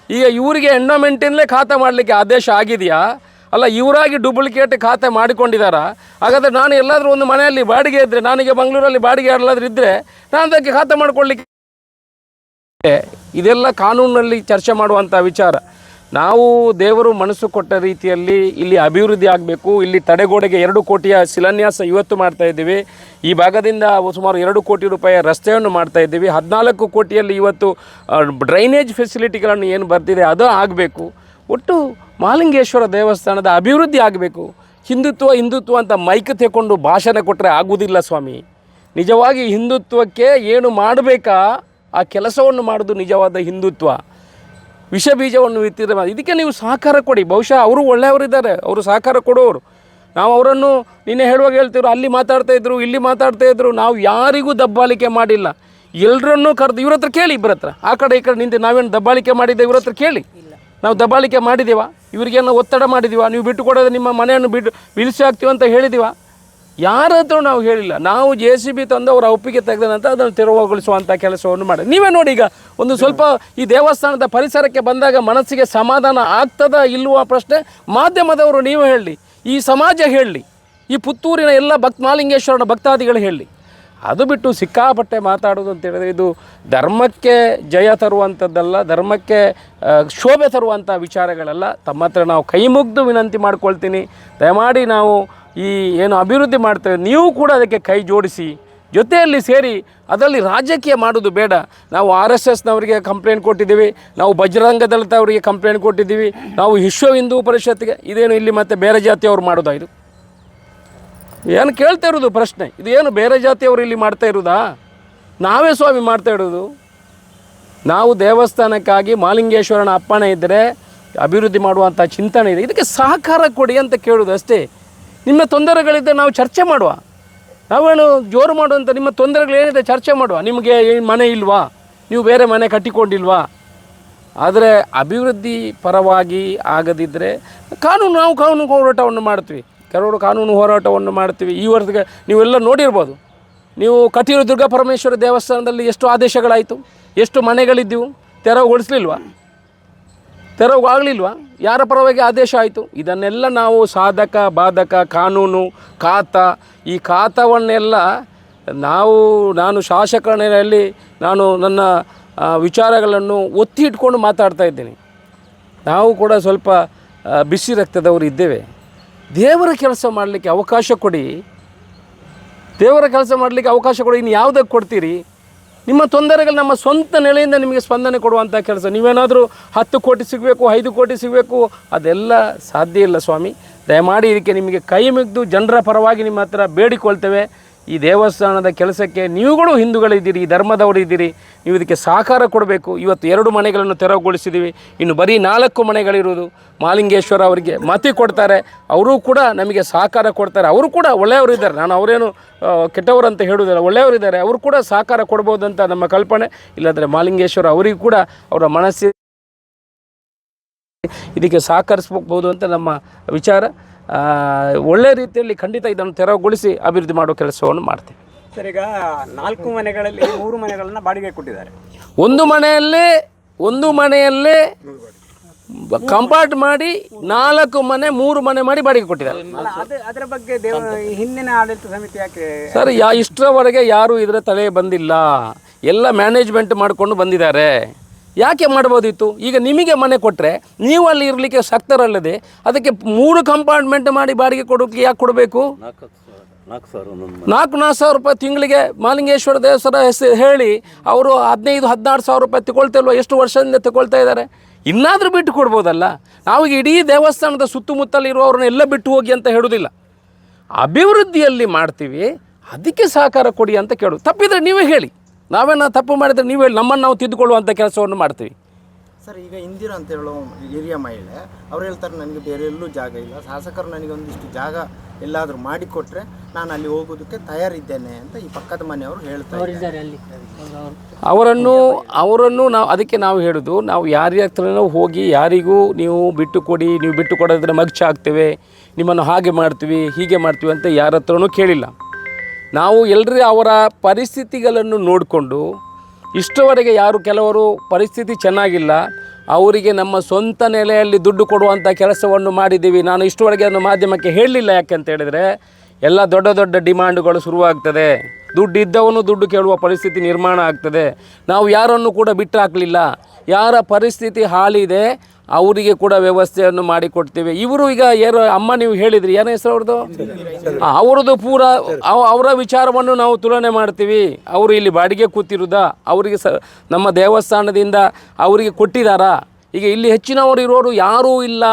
Speaker 1: ಈಗ ಇವರಿಗೆ ಎಂಡೋಮೆಂಟಿನಲ್ಲೇ ಖಾತೆ ಮಾಡಲಿಕ್ಕೆ ಆದೇಶ ಆಗಿದೆಯಾ? ಅಲ್ಲ, ಇವರಾಗಿ ಡೂಪ್ಲಿಕೇಟ್ ಖಾತೆ ಮಾಡಿಕೊಂಡಿದ್ದಾರ ಹಾಗಾದರೆ ನಾನು ಎಲ್ಲಾದರೂ ಒಂದು ಮನೆಯಲ್ಲಿ ಬಾಡಿಗೆ ಇದ್ದರೆ ನನಗೆ ಮಂಗಳೂರಲ್ಲಿ ಬಾಡಿಗೆ ಎಲ್ಲಾದರೂ ಇದ್ದರೆ ನಾನು ಅದಕ್ಕೆ ಖಾತೆ ಮಾಡಿಕೊಳ್ಳಿಕ್ಕೆ. ಇದೆಲ್ಲ ಕಾನೂನಿನಲ್ಲಿ ಚರ್ಚೆ ಮಾಡುವಂಥ ವಿಚಾರ. ನಾವು ದೇವರು ಮನಸ್ಸು ಕೊಟ್ಟ ರೀತಿಯಲ್ಲಿ ಇಲ್ಲಿ ಅಭಿವೃದ್ಧಿ ಆಗಬೇಕು. ಇಲ್ಲಿ ತಡೆಗೋಡೆಗೆ ಎರಡು ಕೋಟಿಯ ಶಿಲಾನ್ಯಾಸ ಇವತ್ತು ಮಾಡ್ತಾ ಇದ್ದೀವಿ. ಈ ಭಾಗದಿಂದ ಸುಮಾರು ಎರಡು ಕೋಟಿ ರೂಪಾಯಿಯ ರಸ್ತೆಯನ್ನು ಮಾಡ್ತಾ ಇದ್ದೀವಿ. ಹದಿನಾಲ್ಕು ಕೋಟಿಯಲ್ಲಿ ಇವತ್ತು ಡ್ರೈನೇಜ್ ಫೆಸಿಲಿಟಿಗಳನ್ನು ಏನು ಬರ್ತಿದೆ ಅದು ಆಗಬೇಕು. ಒಟ್ಟು ಮಹಾಲಿಂಗೇಶ್ವರ ದೇವಸ್ಥಾನದ ಅಭಿವೃದ್ಧಿ ಆಗಬೇಕು. ಹಿಂದುತ್ವ ಹಿಂದುತ್ವ ಅಂತ ಮೈಕ್ ತೆಕೊಂಡು ಭಾಷಣ ಕೊಟ್ಟರೆ ಆಗುವುದಿಲ್ಲ ಸ್ವಾಮಿ. ನಿಜವಾಗಿ ಹಿಂದುತ್ವಕ್ಕೆ ಏನು ಮಾಡಬೇಕಾ? ಆ ಕೆಲಸವನ್ನು ಮಾಡೋದು ನಿಜವಾದ ಹಿಂದುತ್ವ. ವಿಷ ಬೀಜವನ್ನು ಇತ್ತಿದ್ರೆ ಇದಕ್ಕೆ ನೀವು ಸಹಕಾರ ಕೊಡಿ. ಬಹುಶಃ ಅವರು ಒಳ್ಳೆಯವರಿದ್ದಾರೆ. ಅವರು ಸಹಕಾರ ಕೊಡೋರು ನಾವು ಅವರನ್ನು ನಿನ್ನೆ ಹೇಳುವಾಗ ಹೇಳ್ತಿದ್ರು, ಅಲ್ಲಿ ಮಾತಾಡ್ತಾ ಇದ್ರು, ಇಲ್ಲಿ ಮಾತಾಡ್ತಾ ಇದ್ರು. ನಾವು ಯಾರಿಗೂ ದಬ್ಬಾಳಿಕೆ ಮಾಡಿಲ್ಲ. ಎಲ್ಲರನ್ನೂ ಕರೆದು, ಇವ್ರ ಹತ್ರ ಕೇಳಿ ಇಬ್ಬರ ಹತ್ರ. ಆ ಕಡೆ ಈ ಕಡೆ ನಿಂತು ನಾವೇನು ದಬ್ಬಾಳಿಕೆ ಮಾಡಿದ್ದೆ ಇವ್ರ ಹತ್ರ ಕೇಳಿ. ನಾವು ದಬ್ಬಾಳಿಕೆ ಮಾಡಿದ್ದೀವ ನಾವು ಒತ್ತಡ ಮಾಡಿದ್ದೀವ ನೀವು ಬಿಟ್ಟು ಕೊಡೋದು ನಿಮ್ಮ ಮನೆಯನ್ನು ಬಿಟ್ಟು ಬಿಳಿಸಿ ಹಾಕ್ತೀವಿ ಅಂತ ಹೇಳಿದ್ದೀವ ಯಾರ ನಾವು ಹೇಳಿಲ್ಲ. ನಾವು ಜೆ ಸಿ ಬಿ ತಂದು ಅವರ ಒಪ್ಪಿಗೆ ತೆಗೆದ ನಂತರ ಅದನ್ನು ತೆರವುಗೊಳಿಸುವಂಥ ಕೆಲಸವನ್ನು ಮಾಡಿ ನೀವೇ ನೋಡಿ ಈಗ, ಒಂದು ಸ್ವಲ್ಪ ಈ ದೇವಸ್ಥಾನದ ಪರಿಸರಕ್ಕೆ ಬಂದಾಗ ಮನಸ್ಸಿಗೆ ಸಮಾಧಾನ ಆಗ್ತದ ಇಲ್ಲವ ಪ್ರಶ್ನೆ ಮಾಧ್ಯಮದವರು ನೀವು ಹೇಳಿ, ಈ ಸಮಾಜ ಹೇಳಿ, ಈ ಪುತ್ತೂರಿನ ಎಲ್ಲ ಭಕ್ತ ಮಾಲಿಂಗೇಶ್ವರನ ಭಕ್ತಾದಿಗಳು ಹೇಳಿ. ಅದು ಬಿಟ್ಟು ಸಿಕ್ಕಾಪಟ್ಟೆ ಮಾತಾಡೋದು ಅಂತ ಹೇಳಿದ್ರೆ ಇದು ಧರ್ಮಕ್ಕೆ ಜಯ ತರುವಂಥದ್ದಲ್ಲ, ಧರ್ಮಕ್ಕೆ ಶೋಭೆ ತರುವಂಥ ವಿಚಾರಗಳಲ್ಲ. ತಮ್ಮ ಹತ್ರ ನಾವು ಕೈ ಮುಗ್ದು ವಿನಂತಿ ಮಾಡ್ಕೊಳ್ತೀನಿ. ದಯಮಾಡಿ ನಾವು ಈ ಏನು ಅಭಿವೃದ್ಧಿ ಮಾಡ್ತೇವೆ, ನೀವು ಕೂಡ ಅದಕ್ಕೆ ಕೈ ಜೋಡಿಸಿ, ಜೊತೆಯಲ್ಲಿ ಸೇರಿ ಅದರಲ್ಲಿ ರಾಜಕೀಯ ಮಾಡೋದು ಬೇಡ. ನಾವು ಆರ್ ಎಸ್ ಎಸ್ನವರಿಗೆ ಕಂಪ್ಲೇಂಟ್ ಕೊಟ್ಟಿದ್ದೀವಿ, ನಾವು ಬಜರಂಗ ದಳದವರಿಗೆ ಕಂಪ್ಲೇಂಟ್ ಕೊಟ್ಟಿದ್ದೀವಿ, ನಾವು ವಿಶ್ವ ಹಿಂದೂ ಪರಿಷತ್ಗೆ ಇದೇನು ಇಲ್ಲಿ ಮತ್ತೆ ಬೇರೆ ಜಾತಿಯವರು ಮಾಡೋದಾ ಇದು? ಏನು ಕೇಳ್ತಾ ಇರೋದು ಪ್ರಶ್ನೆ? ಇದು ಏನು ಬೇರೆ ಜಾತಿಯವರು ಇಲ್ಲಿ ಮಾಡ್ತಾ ಇರೋದಾ? ನಾವೇ ಸ್ವಾಮಿ ಮಾಡ್ತಾ ಇರೋದು. ನಾವು ದೇವಸ್ಥಾನಕ್ಕಾಗಿ ಮಾಲಿಂಗೇಶ್ವರನ ಅಪ್ಪಣೆ ಇದ್ದರೆ ಅಭಿವೃದ್ಧಿ ಮಾಡುವಂಥ ಚಿಂತನೆ ಇದೆ. ಇದಕ್ಕೆ ಸಹಕಾರ ಕೊಡಿ ಅಂತ ಕೇಳೋದು ಅಷ್ಟೇ. ನಿಮ್ಮ ತೊಂದರೆಗಳಿದ್ದರೆ ನಾವು ಚರ್ಚೆ ಮಾಡುವ. ನಾವೇನು ಜೋರು ಮಾಡುವಂಥ ನಿಮ್ಮ ತೊಂದರೆಗಳೇನಿದೆ ಚರ್ಚೆ ಮಾಡುವ. ನಿಮಗೆ ಮನೆ ಇಲ್ವಾ? ನೀವು ಬೇರೆ ಮನೆ ಕಟ್ಟಿಕೊಂಡಿಲ್ವಾ? ಆದರೆ ಅಭಿವೃದ್ಧಿ ಪರವಾಗಿ ಆಗದಿದ್ದರೆ ಕಾನೂನು, ನಾವು ಕಾನೂನು ಹೋರಾಟವನ್ನು ಮಾಡ್ತೀವಿ. ಕೆಲವರು ಕಾನೂನು ಹೋರಾಟವನ್ನು ಮಾಡ್ತೀವಿ ಈ ವರ್ಷಕ್ಕೆ ನೀವೆಲ್ಲ ನೋಡಿರ್ಬೋದು. ನೀವು ಕಟೀಲು ದುರ್ಗಾ ಪರಮೇಶ್ವರ ದೇವಸ್ಥಾನದಲ್ಲಿ ಎಷ್ಟು ಆದೇಶಗಳಾಯಿತು? ಎಷ್ಟು ಮನೆಗಳಿದ್ದವು? ತೆರವುಗೊಳಿಸ್ಲಿಲ್ವಾ? ತೆರವುಗಾಗಲಿಲ್ವಾ? ಯಾರ ಪರವಾಗಿ ಆದೇಶ ಆಯಿತು? ಇದನ್ನೆಲ್ಲ ನಾವು ಸಾಧಕ, ಬಾಧಕ, ಕಾನೂನು, ಖಾತ, ಈ ಖಾತವನ್ನೆಲ್ಲ ನಾವು, ನಾನು ಶಾಸಕರಲ್ಲಿ ನಾನು ನನ್ನ ವಿಚಾರಗಳನ್ನು ಒತ್ತಿ ಇಟ್ಕೊಂಡು ಮಾತಾಡ್ತಾ ಇದ್ದೀನಿ. ನಾವು ಕೂಡ ಸ್ವಲ್ಪ ಬಿಸಿ ರಕ್ತದವರು ಇದ್ದೇವೆ. ದೇವರ ಕೆಲಸ ಮಾಡಲಿಕ್ಕೆ ಅವಕಾಶ ಕೊಡಿ. ದೇವರ ಕೆಲಸ ಮಾಡಲಿಕ್ಕೆ ಅವಕಾಶ ಕೊಡಿ. ಇನ್ನು ಯಾವುದಕ್ಕೆ ಕೊಡ್ತೀರಿ? ನಿಮ್ಮ ತೊಂದರೆಗಳು ನಮ್ಮ ಸ್ವಂತ ನೆಲೆಯಿಂದ ನಿಮಗೆ ಸ್ಪಂದನೆ ಕೊಡುವಂಥ ಕೆಲಸ. ನೀವೇನಾದರೂ ಹತ್ತು ಕೋಟಿ ಸಿಗಬೇಕು, ಐದು ಕೋಟಿ ಸಿಗಬೇಕು, ಅದೆಲ್ಲ ಸಾಧ್ಯ ಇಲ್ಲ ಸ್ವಾಮಿ. ದಯಮಾಡಿ ಇದಕ್ಕೆ ನಿಮಗೆ ಕೈ ಮುಗಿದು ಜನರ ಪರವಾಗಿ ನಿಮ್ಮ ಹತ್ರ ಬೇಡಿಕೊಳ್ತೇವೆ. ಈ ದೇವಸ್ಥಾನದ ಕೆಲಸಕ್ಕೆ ನೀವುಗಳು ಹಿಂದೂಗಳಿದ್ದೀರಿ, ಈ ಧರ್ಮದವರು ಇದ್ದೀರಿ, ನೀವು ಇದಕ್ಕೆ ಸಹಕಾರ ಕೊಡಬೇಕು. ಇವತ್ತು ಎರಡು ಮನೆಗಳನ್ನು ತೆರವುಗೊಳಿಸಿದ್ದೀವಿ. ಇನ್ನು ಬರೀ ನಾಲ್ಕು ಮನೆಗಳಿರುವುದು. ಮಾಲಿಂಗೇಶ್ವರ ಅವರಿಗೆ ಮತಿ ಕೊಡ್ತಾರೆ. ಅವರು ಕೂಡ ನಮಗೆ ಸಹಕಾರ ಕೊಡ್ತಾರೆ. ಅವರು ಕೂಡ ಒಳ್ಳೆಯವರು ಇದ್ದಾರೆ. ನಾನು ಅವರೇನು ಕೆಟ್ಟವರು ಅಂತ ಹೇಳುವುದಿಲ್ಲ. ಒಳ್ಳೆಯವರಿದ್ದಾರೆ ಅವರು ಕೂಡ ಸಹಕಾರ ಕೊಡ್ಬೋದು ಅಂತ ನಮ್ಮ ಕಲ್ಪನೆ. ಇಲ್ಲಾಂದರೆ ಮಾಲಿಂಗೇಶ್ವರ ಅವರಿಗೂ ಕೂಡ ಅವರ ಮನಸ್ಸಿ ಇದಕ್ಕೆ ಸಹಕರಿಸ್ಬೋದು ಅಂತ ನಮ್ಮ ವಿಚಾರ. ಒಳ್ಳೆಯ ರೀತಿಯಲ್ಲಿ ಖಂಡಿತ ಇದನ್ನು ತೆರವುಗೊಳಿಸಿ ಅಭಿವೃದ್ಧಿ ಮಾಡುವ ಕೆಲಸವನ್ನು ಮಾಡ್ತೇವೆ.
Speaker 3: ಸರ್ ಈಗ ನಾಲ್ಕು ಮನೆಗಳಲ್ಲಿ ಮೂರು ಮನೆಗಳನ್ನು ಬಾಡಿಗೆ ಕೊಟ್ಟಿದ್ದಾರೆ.
Speaker 1: ಒಂದು ಮನೆಯಲ್ಲೇ ಒಂದು ಮನೆಯಲ್ಲೇ ಕಂಪಾರ್ಟ್ ಮಾಡಿ ನಾಲ್ಕು ಮನೆ ಮೂರು ಮನೆ ಮಾಡಿ ಬಾಡಿಗೆ ಕೊಟ್ಟಿದ್ದಾರೆ.
Speaker 3: ಅದರ ಬಗ್ಗೆ ಹಿಂದಿನ ಆಡಳಿತ ಸಮಿತಿ ಯಾಕೆ
Speaker 1: ಸರ್ ಯಾ ಇಷ್ಟರವರೆಗೆ ಯಾರೂ ಇದರ ತಲೆ ಬಂದಿಲ್ಲ. ಎಲ್ಲ ಮ್ಯಾನೇಜ್ಮೆಂಟ್ ಮಾಡಿಕೊಂಡು ಬಂದಿದ್ದಾರೆ. ಯಾಕೆ ಮಾಡ್ಬೋದಿತ್ತು? ಈಗ ನಿಮಗೆ ಮನೆ ಕೊಟ್ಟರೆ ನೀವು ಅಲ್ಲಿ ಇರಲಿಕ್ಕೆ ಸಕ್ತರಲ್ಲದೆ ಅದಕ್ಕೆ ಮೂರು ಕಂಪಾರ್ಟ್ಮೆಂಟ್ ಮಾಡಿ ಬಾಡಿಗೆ ಕೊಡೋಕ್ಕೆ ಯಾಕೆ ಕೊಡಬೇಕು? ನಾಲ್ಕು ನಾಲ್ಕು ಸಾವಿರ ರೂಪಾಯಿ ತಿಂಗಳಿಗೆ ಮಾಲಿಂಗೇಶ್ವರ ದೇವಸ್ಥಾನ ಹೆಸರು ಹೇಳಿ ಅವರು ಹದಿನೈದು ಹದಿನಾರು ಸಾವಿರ ರೂಪಾಯಿ ತಗೊಳ್ತಿಲ್ವ ಎಷ್ಟು ವರ್ಷದಿಂದ ತಗೊಳ್ತಾ ಇದ್ದಾರೆ? ಇನ್ನಾದರೂ ಬಿಟ್ಟು ಕೊಡ್ಬೋದಲ್ಲ. ನಾವು ಇಡೀ ದೇವಸ್ಥಾನದ ಸುತ್ತಮುತ್ತಲಿರುವವ್ರನ್ನ ಎಲ್ಲ ಬಿಟ್ಟು ಹೋಗಿ ಅಂತ ಹೇಳೋದಿಲ್ಲ. ಅಭಿವೃದ್ಧಿಯಲ್ಲಿ ಮಾಡ್ತೀವಿ ಅದಕ್ಕೆ ಸಹಕಾರ ಕೊಡಿ ಅಂತ ಕೇಳು. ತಪ್ಪಿದ್ರೆ ನೀವೇ ಹೇಳಿ. ನಾವೇನ ತಪ್ಪು ಮಾಡಿದ್ರೆ ನೀವು ಹೇಳಿ ನಮ್ಮನ್ನು ನಾವು ತಿದ್ದುಕೊಳ್ಳುವಂಥ ಕೆಲಸವನ್ನು ಮಾಡ್ತೀವಿ.
Speaker 4: ಸರ್ ಈಗ ಇಂದಿರಾ ಅಂತ ಹೇಳೋ ಹಿರಿಯ ಮಹಿಳೆ ಅವ್ರು ಹೇಳ್ತಾರೆ ನನಗೆ ಬೇರೆ ಎಲ್ಲೂ ಜಾಗ ಇಲ್ಲ. ಶಾಸಕರು ನನಗೆ ಒಂದಿಷ್ಟು ಜಾಗ ಎಲ್ಲಾದರೂ ಮಾಡಿಕೊಟ್ರೆ ನಾನು ಅಲ್ಲಿ ಹೋಗೋದಕ್ಕೆ ತಯಾರಿದ್ದೇನೆ ಅಂತ ಈ ಪಕ್ಕದ ಮನೆಯವರು ಹೇಳ್ತಾರೆ ಇದ್ದಾರೆ.
Speaker 1: ಅವರನ್ನು ಅವರನ್ನು ನಾವು ಅದಕ್ಕೆ ನಾವು ಹೇಳೋದು ನಾವು ಯಾರ ಹತ್ರನೂ ಹೋಗಿ ಯಾರಿಗೂ ನೀವು ಬಿಟ್ಟು ಕೊಡಿ ನೀವು ಬಿಟ್ಟು ಕೊಡೋದ್ರೆ ಮಗ್ಚ ಆಗ್ತೇವೆ ನಿಮ್ಮನ್ನು ಹಾಗೆ ಮಾಡ್ತೀವಿ ಹೀಗೆ ಮಾಡ್ತೀವಿ ಅಂತ ಯಾರ ಹತ್ರನೂ ಕೇಳಿಲ್ಲ. ನಾವು ಎಲ್ಲರೂ ಅವರ ಪರಿಸ್ಥಿತಿಗಳನ್ನು ನೋಡಿಕೊಂಡು ಇಷ್ಟವರೆಗೆ ಯಾರು ಕೆಲವರು ಪರಿಸ್ಥಿತಿ ಚೆನ್ನಾಗಿಲ್ಲ, ಅವರಿಗೆ ನಮ್ಮ ಸ್ವಂತ ನೆಲೆಯಲ್ಲಿ ದುಡ್ಡು ಕೊಡುವಂಥ ಕೆಲಸವನ್ನು ಮಾಡಿದ್ದೀವಿ, ನಾನು ಇಷ್ಟವರೆಗೆ ಅದನ್ನು ಮಾಧ್ಯಮಕ್ಕೆ ಹೇಳಲಿಲ್ಲ ಯಾಕೆ ಅಂತ ಹೇಳಿದರೆ, ಎಲ್ಲ ದೊಡ್ಡ ದೊಡ್ಡ ಡಿಮಾಂಡ್ಗಳು ಶುರುವಾಗ್ತದೆ. ದುಡ್ಡು ಇದ್ದವನು ದುಡ್ಡು ಕೇಳುವ ಪರಿಸ್ಥಿತಿ ನಿರ್ಮಾಣ ಆಗ್ತದೆ. ನಾವು ಯಾರನ್ನು ಕೂಡ ಬಿಟ್ಟು ಹಾಕಲಿಲ್ಲ ಯಾರ ಪರಿಸ್ಥಿತಿ ಹಾಲಿದೆ ಅವರಿಗೆ ಕೂಡ ವ್ಯವಸ್ಥೆಯನ್ನು ಮಾಡಿಕೊಡ್ತೇವೆ. ಇವರು ಈಗ ಯಾರು ಅಮ್ಮ ನೀವು ಹೇಳಿದ್ರಿ ಏನೋ ಹೆಸರು ಅವ್ರದ್ದು? ಅವರದ್ದು ಪೂರ ಅವ- ಅವರ ವಿಚಾರವನ್ನು ನಾವು ತುಲನೆ ಮಾಡ್ತೀವಿ. ಅವರು ಇಲ್ಲಿ ಬಾಡಿಗೆ ಕೂತಿರುದ ಅವರಿಗೆ ಸ ನಮ್ಮ ದೇವಸ್ಥಾನದಿಂದ ಅವರಿಗೆ ಕೊಟ್ಟಿದ್ದಾರಾ ಈಗ ಇಲ್ಲಿ ಹೆಚ್ಚಿನವರು ಇರೋರು ಯಾರೂ ಇಲ್ಲ.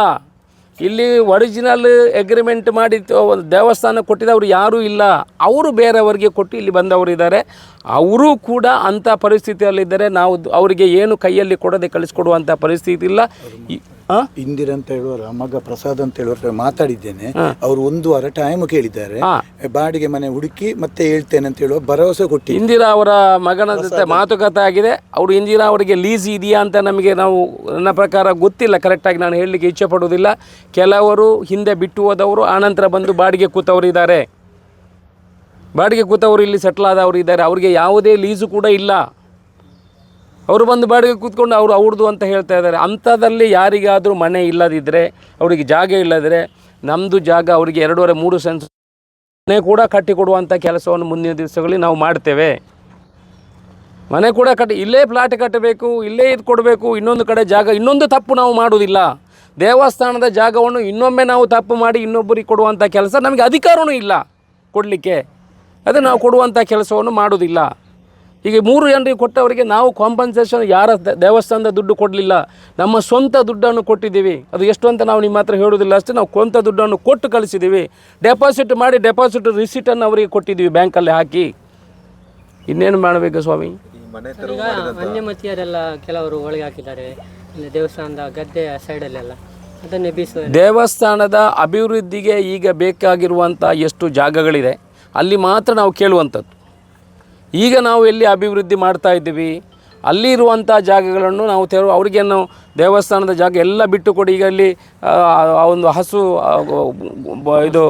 Speaker 1: ಇಲ್ಲಿ ಒರಿಜಿನಲ್ ಎಗ್ರಿಮೆಂಟ್ ಮಾಡಿ ಒಂದು ದೇವಸ್ಥಾನ ಕೊಟ್ಟಿದ್ದವರು ಯಾರೂ ಇಲ್ಲ ಅವರು ಬೇರೆಯವರಿಗೆ ಕೊಟ್ಟು ಇಲ್ಲಿ ಬಂದವರು ಇದ್ದಾರೆ ಅವರು ಕೂಡ ಅಂಥ ಪರಿಸ್ಥಿತಿಯಲ್ಲಿದ್ದರೆ ನಾವು ಅವರಿಗೆ ಏನು ಕೈಯಲ್ಲಿ ಕೊಡದೆ ಕಳಿಸ್ಕೊಡುವಂಥ ಪರಿಸ್ಥಿತಿ ಇಲ್ಲ?
Speaker 2: ಇಂದಿರ ಅಂತ ಹೇಳುವ ಮಗ ಪ್ರಸಾದ್ ಅಂತ ಹೇಳುವ ಮಾತಾಡಿದ್ದೇನೆ. ಅವರು ಒಂದು ವಾರ ಟೈಮ್ ಕೇಳಿದ್ದಾರೆ. ಬಾಡಿಗೆ ಮನೆ ಹುಡುಕಿ ಮತ್ತೆ ಹೇಳ್ತೇನೆ ಅಂತ ಹೇಳುವ ಭರವಸೆ ಕೊಟ್ಟಿ.
Speaker 1: ಇಂದಿರಾ ಅವರ ಮಗನ ಜೊತೆ ಮಾತುಕತೆ ಆಗಿದೆ. ಅವರು ಇಂದಿರಾ ಅವರಿಗೆ ಲೀಸ್ ಇದೆಯಾ ಅಂತ ನಮಗೆ ನಾವು ನನ್ನ ಪ್ರಕಾರ ಗೊತ್ತಿಲ್ಲ. ಕರೆಕ್ಟಾಗಿ ನಾನು ಹೇಳಲಿಕ್ಕೆ ಇಚ್ಛೆ ಪಡುವುದಿಲ್ಲ. ಕೆಲವರು ಹಿಂದೆ ಬಿಟ್ಟು ಹೋದವರು ಆನಂತರ ಬಂದು ಬಾಡಿಗೆ ಕೂತವರು ಇದ್ದಾರೆ. ಬಾಡಿಗೆ ಕೂತವರು ಇಲ್ಲಿ ಸೆಟ್ಲ್ ಆದವರು ಇದ್ದಾರೆ. ಅವರಿಗೆ ಯಾವುದೇ ಲೀಸು ಕೂಡ ಇಲ್ಲ. ಅವರು ಬಂದು ಬಾಡಿಗೆ ಕೂತ್ಕೊಂಡು ಅವರು ಅವ್ರದ್ದು ಅಂತ ಹೇಳ್ತಾ ಇದ್ದಾರೆ. ಅಂಥದ್ರಲ್ಲಿ ಯಾರಿಗಾದರೂ ಮನೆ ಇಲ್ಲದಿದ್ದರೆ ಅವರಿಗೆ ಜಾಗ ಇಲ್ಲದಿದ್ದರೆ ನಮ್ಮದು ಜಾಗ ಅವರಿಗೆ ಎರಡೂವರೆ, ಮೂರು ಸೆನ್ಸ್ ಮನೆ ಕೂಡ ಕಟ್ಟಿಕೊಡುವಂಥ ಕೆಲಸವನ್ನು ಮುಂದಿನ ದಿವಸಗಳಲ್ಲಿ ನಾವು ಮಾಡ್ತೇವೆ. ಮನೆ ಕೂಡ ಕಟ್ಟಿ, ಇಲ್ಲೇ ಪ್ಲಾಟ್ ಕಟ್ಟಬೇಕು, ಇಲ್ಲೇ ಇದು ಕೊಡಬೇಕು, ಇನ್ನೊಂದು ಕಡೆ ಜಾಗ, ಇನ್ನೊಂದು ತಪ್ಪು ನಾವು ಮಾಡುವುದಿಲ್ಲ. ದೇವಸ್ಥಾನದ ಜಾಗವನ್ನು ಇನ್ನೊಮ್ಮೆ ನಾವು ತಪ್ಪು ಮಾಡಿ ಇನ್ನೊಬ್ಬರಿಗೆ ಕೊಡುವಂಥ ಕೆಲಸ ನಮಗೆ ಅಧಿಕಾರವೂ ಇಲ್ಲ ಕೊಡಲಿಕ್ಕೆ. ಅದು ನಾವು ಕೊಡುವಂಥ ಕೆಲಸವನ್ನು ಮಾಡೋದಿಲ್ಲ ಈಗ ಮೂರು ಜನರಿಗೆ ಕೊಟ್ಟವರಿಗೆ ನಾವು ಕಾಂಪನ್ಸೇಷನ್ ಯಾರ ದೇವಸ್ಥಾನದ ದುಡ್ಡು ಕೊಡಲಿಲ್ಲ ನಮ್ಮ ಸ್ವಂತ ದುಡ್ಡನ್ನು ಕೊಟ್ಟಿದ್ದೀವಿ. ಅದು ಎಷ್ಟು ಅಂತ ನಾವು ನಿಮ್ಮ ಹತ್ರ ಹೇಳೋದಿಲ್ಲ ಅಷ್ಟೇ ನಾವು ಕೊಂತ ದುಡ್ಡನ್ನು ಕೊಟ್ಟು ಕಳಿಸಿದ್ದೀವಿ. ಡೆಪಾಸಿಟ್ ಮಾಡಿ ಡೆಪಾಸಿಟ್ ರಿಸೀಟನ್ನು ಅವರಿಗೆ ಕೊಟ್ಟಿದ್ದೀವಿ ಬ್ಯಾಂಕಲ್ಲಿ ಹಾಕಿ. ಇನ್ನೇನು ಮಾಡಬೇಕು ಸ್ವಾಮಿ?
Speaker 5: ಅನ್ಯಮತೀಯರೆಲ್ಲ ಕೆಲವರು ಒಳಗೆ ಹಾಕಿದ್ದಾರೆ ದೇವಸ್ಥಾನದ ಗದ್ದೆಯ ಸೈಡಲ್ಲೆಲ್ಲ. ಅದನ್ನೇ
Speaker 1: ದೇವಸ್ಥಾನದ ಅಭಿವೃದ್ಧಿಗೆ ಈಗ ಬೇಕಾಗಿರುವಂಥ ಎಷ್ಟು ಜಾಗಗಳಿದೆ ಅಲ್ಲಿ ಮಾತ್ರ ನಾವು ಕೇಳುವಂಥದ್ದು. ಈಗ ನಾವು ಎಲ್ಲಿ ಅಭಿವೃದ್ಧಿ ಮಾಡ್ತಾ ಇದ್ದೀವಿ ಅಲ್ಲಿ ಇರುವಂಥ ಜಾಗಗಳನ್ನು ನಾವು ತೆರವು ಅವರಿಗೆ ನಾವು ದೇವಸ್ಥಾನದ ಜಾಗ ಎಲ್ಲ ಬಿಟ್ಟು ಕೊಡಿ ಈಗ ಅಲ್ಲಿ ಆ, ಒಂದು ಹಸು ಇದು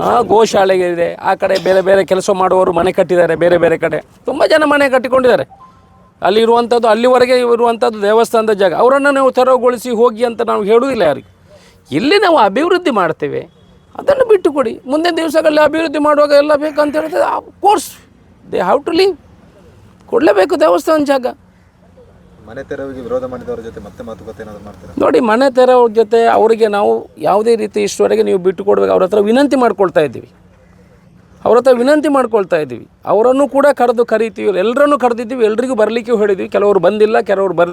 Speaker 1: ಆ, ಗೋಶಾಲೆ ಇದೆ ಆ ಕಡೆ ಬೇರೆ ಬೇರೆ ಕೆಲಸ ಮಾಡುವವರು ಮನೆ ಕಟ್ಟಿದ್ದಾರೆ ಬೇರೆ ಬೇರೆ ಕಡೆ. ತುಂಬ ಜನ ಮನೆ ಕಟ್ಟಿಕೊಂಡಿದ್ದಾರೆ. ಅಲ್ಲಿ ಇರುವಂಥದ್ದು ಅಲ್ಲಿವರೆಗೆ ಇರುವಂಥದ್ದು ದೇವಸ್ಥಾನದ ಜಾಗ ಅವರನ್ನು ನಾವು ತೆರವುಗೊಳಿಸಿ ಹೋಗಿ ಅಂತ ನಾವು ಹೇಳುವುದಿಲ್ಲ ಯಾರಿಗೆ. ಇಲ್ಲಿ ನಾವು ಅಭಿವೃದ್ಧಿ ಮಾಡ್ತೇವೆ ಅದನ್ನು ಬಿಟ್ಟು ಕೊಡಿ. ಮುಂದಿನ ದಿವಸಗಳಲ್ಲಿ ಅಭಿವೃದ್ಧಿ ಮಾಡುವಾಗ ಎಲ್ಲ ಬೇಕಂತ ಆ course. They have to leave ಕೊಡಲೇಬೇಕು ದೇವಸ್ಥಾನ ಜಾಗ.
Speaker 6: ಮನೆ ತೆರವಿಗೆ ವಿರೋಧ ಮಾಡಿದವರ ಜೊತೆ ಮತ್ತೆ ಮಾತುಕತೆ ಏನಾದರೂ ಮಾಡ್ತೀರಾ?
Speaker 1: ನೋಡಿ ಮನೆ ತೆರವ್ರ ಜೊತೆ ಅವರಿಗೆ ನಾವು ಯಾವುದೇ ರೀತಿ ಇಷ್ಟವರೆಗೆ ನೀವು ಬಿಟ್ಟು ಕೊಡಬೇಕು ಅವ್ರ ಹತ್ರ ವಿನಂತಿ ಮಾಡ್ಕೊಳ್ತಾ ಇದ್ದೀವಿ. ಅವ್ರ ಹತ್ರ ವಿನಂತಿ ಮಾಡ್ಕೊಳ್ತಾ ಇದ್ದೀವಿ. ಅವರನ್ನು ಕೂಡ ಕರೆದು ಕರಿತೀವಿ ಎಲ್ಲರನ್ನೂ ಕರೆದಿದ್ದೀವಿ ಎಲ್ರಿಗೂ ಬರಲಿಕ್ಕೆ ಹೇಳಿದ್ವಿ ಕೆಲವರು ಬಂದಿಲ್ಲ ಕೆಲವರು ಬರ್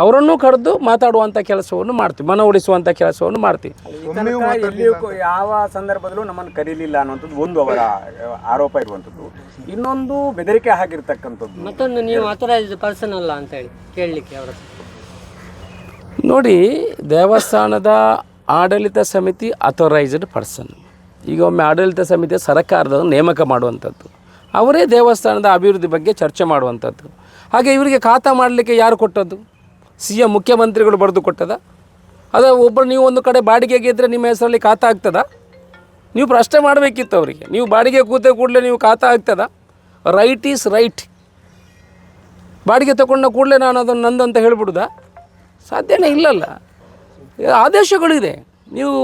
Speaker 1: ಅವರನ್ನು ಕರೆದು ಮಾತಾಡುವಂಥ ಕೆಲಸವನ್ನು ಮಾಡ್ತೀವಿ ಮನವೊಲಿಸುವಂಥ ಕೆಲಸವನ್ನು ಮಾಡ್ತೀವಿ.
Speaker 3: ಈ ತನಕ ಎಲ್ಲಿಯೂ ಕೂ- ಯಾವ ಸಂದರ್ಭದಲ್ಲೂ ನಮ್ಮನ್ನು ಕರೀಲಿಲ್ಲ ಅನ್ನುವಂಥದ್ದು ಒಂದು ಅವರ ಆರೋಪ ಇರುವಂಥದ್ದು. ಇನ್ನೊಂದು ಬೆದರಿಕೆ ಆಗಿರ್ತಕ್ಕಂಥದ್ದು.
Speaker 5: ಮತ್ತೊಂದು ನೀವು ಅಥರೈಸ್ಡ್ ಪರ್ಸನ್ ಅಲ್ಲ ಅಂತ ಹೇಳಿ ಕೇಳಲಿಕ್ಕೆ ಅವರ
Speaker 1: ನೋಡಿ ದೇವಸ್ಥಾನದ ಆಡಳಿತ ಸಮಿತಿ ಅಥರೈಸ್ಡ್ ಪರ್ಸನ್ ಈಗ ಒಮ್ಮೆ ಆಡಳಿತ ಸಮಿತಿ ಸರ್ಕಾರದ ನೇಮಕ ಮಾಡುವಂಥದ್ದು. ಅವರೇ ದೇವಸ್ಥಾನದ ಅಭಿವೃದ್ಧಿ ಬಗ್ಗೆ ಚರ್ಚೆ ಮಾಡುವಂಥದ್ದು. ಹಾಗೆ ಇವರಿಗೆ ಖಾತಾ ಮಾಡಲಿಕ್ಕೆ ಯಾರು ಕೊಟ್ಟದ್ದು? ಸಿ ಎಂ ಮುಖ್ಯಮಂತ್ರಿಗಳು ಬರೆದು ಕೊಟ್ಟದ? ಅದ ಒಬ್ಬರು ನೀವು ಒಂದು ಕಡೆ ಬಾಡಿಗೆಗೆ ಇದ್ದರೆ ನಿಮ್ಮ ಹೆಸರಲ್ಲಿ ಖಾತಾ ಆಗ್ತದ? ನೀವು ಪ್ರಶ್ನೆ ಮಾಡಬೇಕಿತ್ತು ಅವರಿಗೆ. ನೀವು ಬಾಡಿಗೆ ಕೂತೆ ಕೂಡಲೇ ನೀವು ಖಾತಾ ಆಗ್ತದ? ರೈಟ್ ಈಸ್ ರೈಟ್ ಬಾಡಿಗೆ ತಗೊಂಡ ಕೂಡಲೇ ನಾನು ಅದನ್ನು ನಂದು ಅಂತ ಹೇಳ್ಬಿಡುದಾ? ಸಾಧ್ಯನೇ ಇಲ್ಲಲ್ಲ. ಆದೇಶಗಳಿದೆ. ನೀವು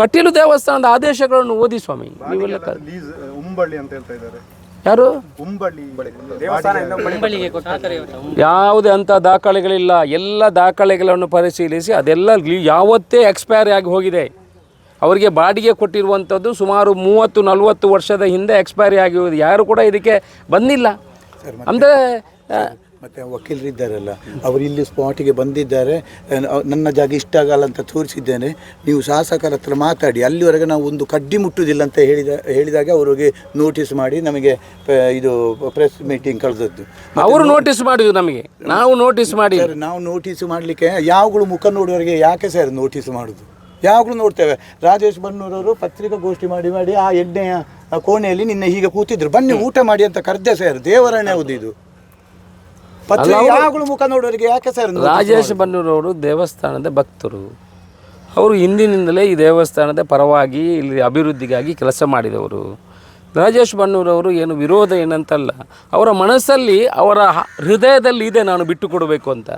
Speaker 1: ಕಟೀಲು ದೇವಸ್ಥಾನದ ಆದೇಶಗಳನ್ನು ಓದಿ ಸ್ವಾಮಿ. ನೀವೆಲ್ಲ
Speaker 7: ಉಂಬಳ್ಳಿ ಅಂತ ಹೇಳ್ತಾ ಇದ್ದಾರೆ.
Speaker 1: ಯಾರು? ಯಾವುದೇ ಅಂಥ ದಾಖಲೆಗಳಿಲ್ಲ. ಎಲ್ಲ ದಾಖಲೆಗಳನ್ನು ಪರಿಶೀಲಿಸಿ ಅದೆಲ್ಲ ಯಾವತ್ತೇ ಎಕ್ಸ್ಪೈರಿ ಆಗಿ ಹೋಗಿದೆ. ಅವರಿಗೆ ಬಾಡಿಗೆ ಕೊಟ್ಟಿರುವಂಥದ್ದು ಸುಮಾರು ಮೂವತ್ತು ನಲವತ್ತು ವರ್ಷದ ಹಿಂದೆ ಎಕ್ಸ್ಪೈರಿ ಆಗಿ ಹೋಗಿದೆ. ಯಾರು ಕೂಡ ಇದಕ್ಕೆ ಬಂದಿಲ್ಲ. ಅಂದರೆ
Speaker 2: ಮತ್ತು ವಕೀಲರಿದ್ದಾರಲ್ಲ ಅವರು ಇಲ್ಲಿ ಸ್ಪಾಟಿಗೆ ಬಂದಿದ್ದಾರೆ ನನ್ನ ಜಾಗ ಇಷ್ಟ ಆಗಲ್ಲ ಅಂತ ತೋರಿಸಿದ್ದೇನೆ ನೀವು ಶಾಸಕರ ಹತ್ರ ಮಾತಾಡಿ ಅಲ್ಲಿವರೆಗೆ ನಾವು ಒಂದು ಕಡ್ಡಿ ಮುಟ್ಟುವುದಿಲ್ಲ ಅಂತ ಹೇಳಿದ ಹೇಳಿದಾಗ ಅವರಿಗೆ ನೋಟಿಸ್ ಮಾಡಿ ನಮಗೆ ಇದು ಪ್ರೆಸ್ ಮೀಟಿಂಗ್ ಕಳೆದದ್ದು.
Speaker 1: ಅವರು ನೋಟಿಸ್ ಮಾಡಿದ್ರು ನಮಗೆ. ನಾವು ನೋಟಿಸ್ ಮಾಡಿ
Speaker 2: ನಾವು ನೋಟಿಸ್ ಮಾಡಲಿಕ್ಕೆ ಯಾವಾಗಲೂ ಮುಖ ನೋಡುವವರೆಗೆ ಯಾಕೆ ಸರ್ ನೋಟಿಸ್ ಮಾಡೋದು? ಯಾವಾಗಲೂ ನೋಡ್ತೇವೆ? ರಾಜೇಶ್ ಬನ್ನೂರವರು ಪತ್ರಿಕಾಗೋಷ್ಠಿ ಮಾಡಿ ಮಾಡಿ ಆ ಎಣ್ಣೆಯ ಕೋಣೆಯಲ್ಲಿ ನಿನ್ನೆ ಹೀಗೆ ಕೂತಿದ್ರು. ಬನ್ನಿ ಊಟ ಮಾಡಿ ಅಂತ ಕರೆದೆ ಸರ್ ದೇವರಣ್ಣ ಹೌದು ಇದು ಮುಖ ನೋಡೋರಿಗೆ ಯಾಕೆ ಸರ್
Speaker 1: ರಾಜೇಶ್ ಬನ್ನೂರವರು ದೇವಸ್ಥಾನದ ಭಕ್ತರು. ಅವರು ಹಿಂದಿನಿಂದಲೇ ಈ ದೇವಸ್ಥಾನದ ಪರವಾಗಿ ಇಲ್ಲಿ ಅಭಿವೃದ್ಧಿಗಾಗಿ ಕೆಲಸ ಮಾಡಿದವರು. ರಾಜೇಶ್ ಬನ್ನೂರವರು ಏನು ವಿರೋಧ ಏನಂತಲ್ಲ ಅವರ ಮನಸ್ಸಲ್ಲಿ ಅವರ ಹೃದಯದಲ್ಲಿ ಇದೆ ನಾನು ಬಿಟ್ಟು ಕೊಡಬೇಕು ಅಂತ.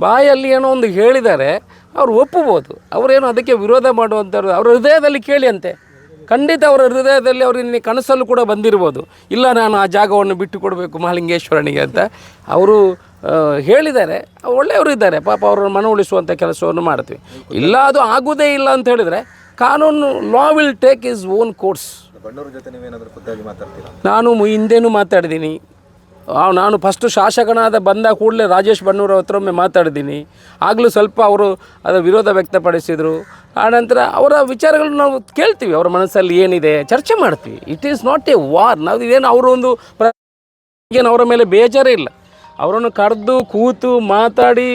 Speaker 1: ಬಾಯಲ್ಲಿ ಏನೋ ಒಂದು ಹೇಳಿದ್ದಾರೆ ಅವರು ಒಪ್ಪಬೋದು. ಅವರೇನು ಅದಕ್ಕೆ ವಿರೋಧ ಮಾಡುವಂಥವ್ರು ಅವರ ಹೃದಯದಲ್ಲಿ ಕೇಳಿ ಅಂತೆ. ಖಂಡಿತ ಅವರ ಹೃದಯದಲ್ಲಿ ಅವರು ನಿನ್ನೆ ಕನಸಲ್ಲೂ ಕೂಡ ಬಂದಿರ್ಬೋದು. ಇಲ್ಲ ನಾನು ಆ ಜಾಗವನ್ನು ಬಿಟ್ಟು ಕೊಡಬೇಕು ಮಹಾಲಿಂಗೇಶ್ವರನಿಗೆ ಅಂತ ಅವರು ಹೇಳಿದ್ದಾರೆ. ಒಳ್ಳೆಯವರು ಇದ್ದಾರೆ. ಪಾಪ ಅವರ ಮನ ಉಳಿಸುವಂಥ ಕೆಲಸವನ್ನು ಮಾಡ್ತೀವಿ. ಇಲ್ಲ ಅದು ಆಗುವುದೇ ಇಲ್ಲ ಅಂತ ಹೇಳಿದರೆ ಕಾನೂನು law will take is own course ನಾನು ಹಿಂದೆನೂ ಮಾತಾಡಿದ್ದೀನಿ. ನಾನು ಫಸ್ಟು ಶಾಸಕನಾದ ಬಂದ ಕೂಡಲೇ ರಾಜೇಶ್ ಬಣ್ಣೂರ ಹತ್ರ ಒಮ್ಮೆ ಮಾತಾಡಿದ್ದೀನಿ. ಆಗಲೂ ಸ್ವಲ್ಪ ಅವರು ಅದರ ವಿರೋಧ ವ್ಯಕ್ತಪಡಿಸಿದರು. ಆನಂತರ ಅವರ ವಿಚಾರಗಳನ್ನ ನಾವು ಕೇಳ್ತೀವಿ, ಅವರ ಮನಸ್ಸಲ್ಲಿ ಏನಿದೆ ಚರ್ಚೆ ಮಾಡ್ತೀವಿ. It is not a war ನಾವು ಇದೇನು ಅವರು ಒಂದು ಏನು ಅವರ ಮೇಲೆ ಬೇಜಾರೇ ಇಲ್ಲ. ಅವರನ್ನು ಕರೆದು ಕೂತು ಮಾತಾಡಿ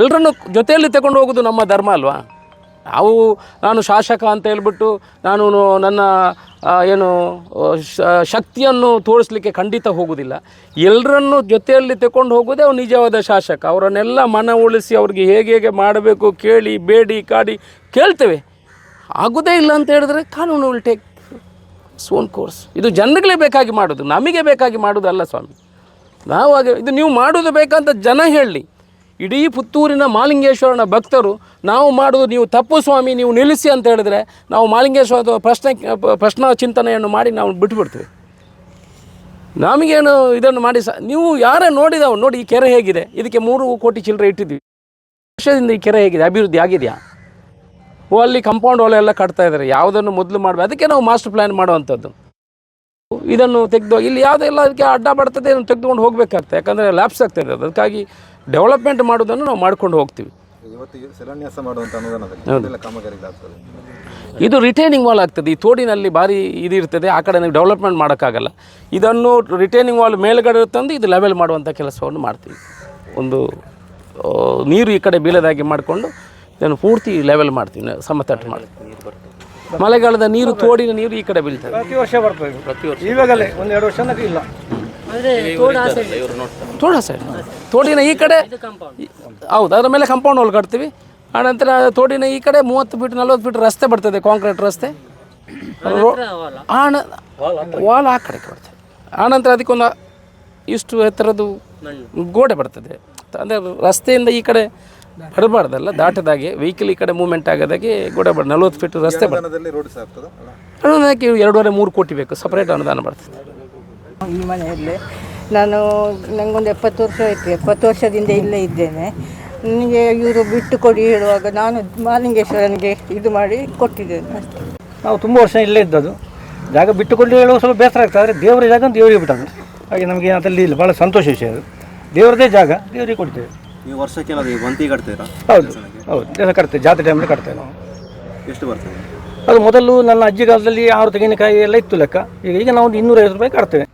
Speaker 1: ಎಲ್ಲರನ್ನು ಜೊತೆಯಲ್ಲಿ ತಗೊಂಡು ಹೋಗೋದು ನಮ್ಮ ಧರ್ಮ ಅಲ್ವಾ? ನಾವು, ನಾನು ಶಾಸಕ ಅಂತ ಹೇಳ್ಬಿಟ್ಟು ನಾನು ನನ್ನ ಏನು ಶಕ್ತಿಯನ್ನು ತೋರಿಸಲಿಕ್ಕೆ ಖಂಡಿತ ಹೋಗುವುದಿಲ್ಲ ಎಲ್ಲರನ್ನು ಜೊತೆಯಲ್ಲಿ ತಗೊಂಡು ಹೋಗೋದೇ ಅವ್ರು ನಿಜವಾದ ಶಾಸಕ. ಅವರನ್ನೆಲ್ಲ ಮನ ಉಳಿಸಿ ಅವ್ರಿಗೆ ಹೇಗೆ ಹೇಗೆ ಮಾಡಬೇಕು ಕೇಳಿ, ಬೇಡಿ, ಕಾಡಿ ಕೇಳ್ತೇವೆ. ಆಗೋದೇ ಇಲ್ಲ ಅಂತ ಹೇಳಿದ್ರೆ ಕಾನೂನು ವಿಲ್ ಟೇಕ್ ಸೋನ್ ಕೋರ್ಸ್ ಇದು ಜನಗಳೇ ಬೇಕಾಗಿ ಮಾಡೋದು, ನಮಗೆ ಬೇಕಾಗಿ ಮಾಡೋದಲ್ಲ ಸ್ವಾಮಿ. ನಾವು ಇದು ನೀವು ಮಾಡೋದು ಬೇಕಂತ ಜನ ಹೇಳಲಿ ಇಡೀ ಪುತ್ತೂರಿನ ಮಾಲಿಂಗೇಶ್ವರನ ಭಕ್ತರು, ನಾವು ಮಾಡುವುದು ನೀವು ತಪ್ಪು ಸ್ವಾಮಿ, ನೀವು ನಿಲ್ಲಿಸಿ ಅಂತ ಹೇಳಿದ್ರೆ ನಾವು ಮಾಲಿಂಗೇಶ್ವರ ಪ್ರಶ್ನೆ, ಪ್ರಶ್ನ ಚಿಂತನೆಯನ್ನು ಮಾಡಿ ನಾವು ಬಿಟ್ಬಿಡ್ತೀವಿ. ನಮಗೇನು ಇದನ್ನು ಮಾಡಿ ಸ, ನೀವು ಯಾರೇ ನೋಡಿದಾವೆ ನೋಡಿ ಈ ಕೆರೆ ಹೇಗಿದೆ, ಇದಕ್ಕೆ ಮೂರು ಕೋಟಿ ಚಿಲ್ಲರೆ ಇಟ್ಟಿದ್ವಿ ವರ್ಷದಿಂದ ಈ ಕೆರೆ ಹೇಗಿದೆ, ಅಭಿವೃದ್ಧಿ ಆಗಿದೆಯಾ? ಓ, ಅಲ್ಲಿ ಕಂಪೌಂಡ್ ಒಲೆ ಎಲ್ಲ ಕಟ್ತಾ ಇದ್ದಾರೆ, ಯಾವುದನ್ನು ಮೊದಲು ಮಾಡಬೇಕು ಅದಕ್ಕೆ ನಾವು ಮಾಸ್ಟರ್ ಪ್ಲ್ಯಾನ್ ಮಾಡುವಂಥದ್ದು. ಇದನ್ನು ತೆಗೆದು, ಇಲ್ಲಿ ಯಾವುದೆಲ್ಲ ಅದಕ್ಕೆ ಅಡ್ಡ ಬರ್ತದೆ ಇದನ್ನು ತೆಗೆದುಕೊಂಡು ಹೋಗಬೇಕಾಗ್ತದೆ, ಯಾಕಂದರೆ ಲ್ಯಾಪ್ಸ್ ಆಗ್ತಾಯಿದೆ ಅದು ಅದಕ್ಕಾಗಿ ಡೆವಲಪ್ಮೆಂಟ್ ಮಾಡೋದನ್ನು ನಾವು ಮಾಡ್ಕೊಂಡು ಹೋಗ್ತೀವಿ. ಇದು ರಿಟೈನಿಂಗ್ ವಾಲ್ ಆಗ್ತದೆ. ಈ ತೋಡಿನಲ್ಲಿ ಭಾರಿ ಇದು ಇರ್ತದೆ. ಆ ಕಡೆ ನಮಗೆ ಡೆವಲಪ್ಮೆಂಟ್ ಮಾಡೋಕ್ಕಾಗಲ್ಲ. ಇದನ್ನು ರಿಟೈನಿಂಗ್ ವಾಲ್ ಮೇಲ್ಗಡೆ ತಂದು ಇದು ಲೆವೆಲ್ ಮಾಡುವಂಥ ಕೆಲಸವನ್ನು ಮಾಡ್ತೀವಿ. ಒಂದು ನೀರು ಈ ಕಡೆ ಬೀಳದಾಗಿ ಮಾಡಿಕೊಂಡು ಇದನ್ನು ಪೂರ್ತಿ ಲೆವೆಲ್ ಮಾಡ್ತೀವಿ. ನಾವು ಸಮತಟ್ಟು ಮಾಡ್ತೀವಿ. ಮಳೆಗಾಲದ ನೀರು ತೋಡಿನ ನೀರು ಈ ಕಡೆ ಬೀಳ್ತದೆ.
Speaker 8: ಪ್ರತಿ ವರ್ಷ ಬರ್ತದೆ. ಪ್ರತಿ ವರ್ಷ. ಇವಾಗಲೇ ಒಂದು ಎರಡು ವರ್ಷ ಇಲ್ಲ.
Speaker 5: ತೋಡ
Speaker 1: ಸೈಡ್ ತೋಡಿನ ಈ ಕಡೆ ಹೌದು ಅದರ ಮೇಲೆ ಕಂಪೌಂಡ್ ವಾಲ್ ಕಟ್ತೀವಿ ಆನಂತರ ತೋಡಿನ ಈ ಕಡೆ ಮೂವತ್ತು ಫೀಟ್ ನಲ್ವತ್ತು ಫೀಟ್ ರಸ್ತೆ ಬರ್ತದೆ ಕಾಂಕ್ರೀಟ್ ರಸ್ತೆ. ಆಣ ವಾಲ್ ಆ? ಕಡೆ? ಬರ್ತದೆ. ಆನಂತರ ಅದಕ್ಕೊಂದು ಇಷ್ಟು ಎತ್ತರದ್ದು ಗೋಡೆ ಬರ್ತದೆ. ಅಂದರೆ ರಸ್ತೆಯಿಂದ ಈ ಕಡೆ ಬರಬಾರ್ದಲ್ಲ ದಾಟದಾಗೆ ವೆಹಿಕಲ್ ಈ ಕಡೆ ಮೂವ್ಮೆಂಟ್ ಆಗೋದಾಗೆ ಗೋಡೆ ಬರ್ ನಲ್ವತ್ತು ಫೀಟ್ ರಸ್ತೆ ಬರ್ತದೆ. ಅನುದಾನಕ್ಕೆ ಎರಡೂವರೆ ಮೂರು ಕೋಟಿ ಬೇಕು ಸಪ್ರೇಟ್ ಅನುದಾನ ಬರ್ತದೆ.
Speaker 9: ಈ ಮನೆಯಲ್ಲೇ. ನಾನು ನನಗೊಂದು ಎಪ್ಪತ್ತು ವರ್ಷ ಆಯಿತು ಎಪ್ಪತ್ತು ವರ್ಷದಿಂದ ಇಲ್ಲೇ ಇದ್ದೇನೆ. ನನಗೆ ಇವರು ಬಿಟ್ಟು ಕೊಡಿ ಹೇಳುವಾಗ ನಾನು ಮಾಲಿಂಗೇಶ್ವರನಿಗೆ ಇದು ಮಾಡಿ ಕೊಟ್ಟಿದ್ದೇನೆ. ಅಷ್ಟೇ
Speaker 8: ನಾವು ತುಂಬ ವರ್ಷ ಇಲ್ಲೇ ಇದ್ದದ್ದು. ಜಾಗ ಬಿಟ್ಟುಕೊಂಡು ಹೇಳುವ ಸ್ವಲ್ಪ ಬೇಸರ ಆಗ್ತದೆ ಆದರೆ ದೇವರ ಜಾಗ ಅಂತ ದೇವರಿಗೆ ಬಿಟ್ಟದ್ದು. ಹಾಗೆ ನಮಗೆ ಅದರಲ್ಲಿ ಇಲ್ಲ ಭಾಳ ಸಂತೋಷ ವಿಷಯ ಅದು. ದೇವರದೇ ಜಾಗ ದೇವರಿಗೆ ಕೊಡ್ತೇವೆ.
Speaker 6: ಈ ವರ್ಷಕ್ಕೆ ಬಂತಿ ಕಟ್ತೀರಾ?
Speaker 8: ಹೌದು ಹೌದು. ದೇವರ ಕಟ್ತೇವೆ ಜಾತ್ರೆ ಟೈಮಲ್ಲಿ ಕಟ್ತೇವೆ ನಾವು.
Speaker 6: ಎಷ್ಟು ಬರ್ತದೆ?
Speaker 8: ಅದು ಮೊದಲು ನನ್ನ ಅಜ್ಜಿ ಕಾಲದಲ್ಲಿ ಆರು ತೆಂಗಿನಕಾಯಿ ಎಲ್ಲ ಇತ್ತು ಲೆಕ್ಕ. ಈಗ ಈಗ ನಾವು ಒಂದು ಇನ್ನೂರೈವತ್ತು ರೂಪಾಯಿ ಕಟ್ತೇವೆ.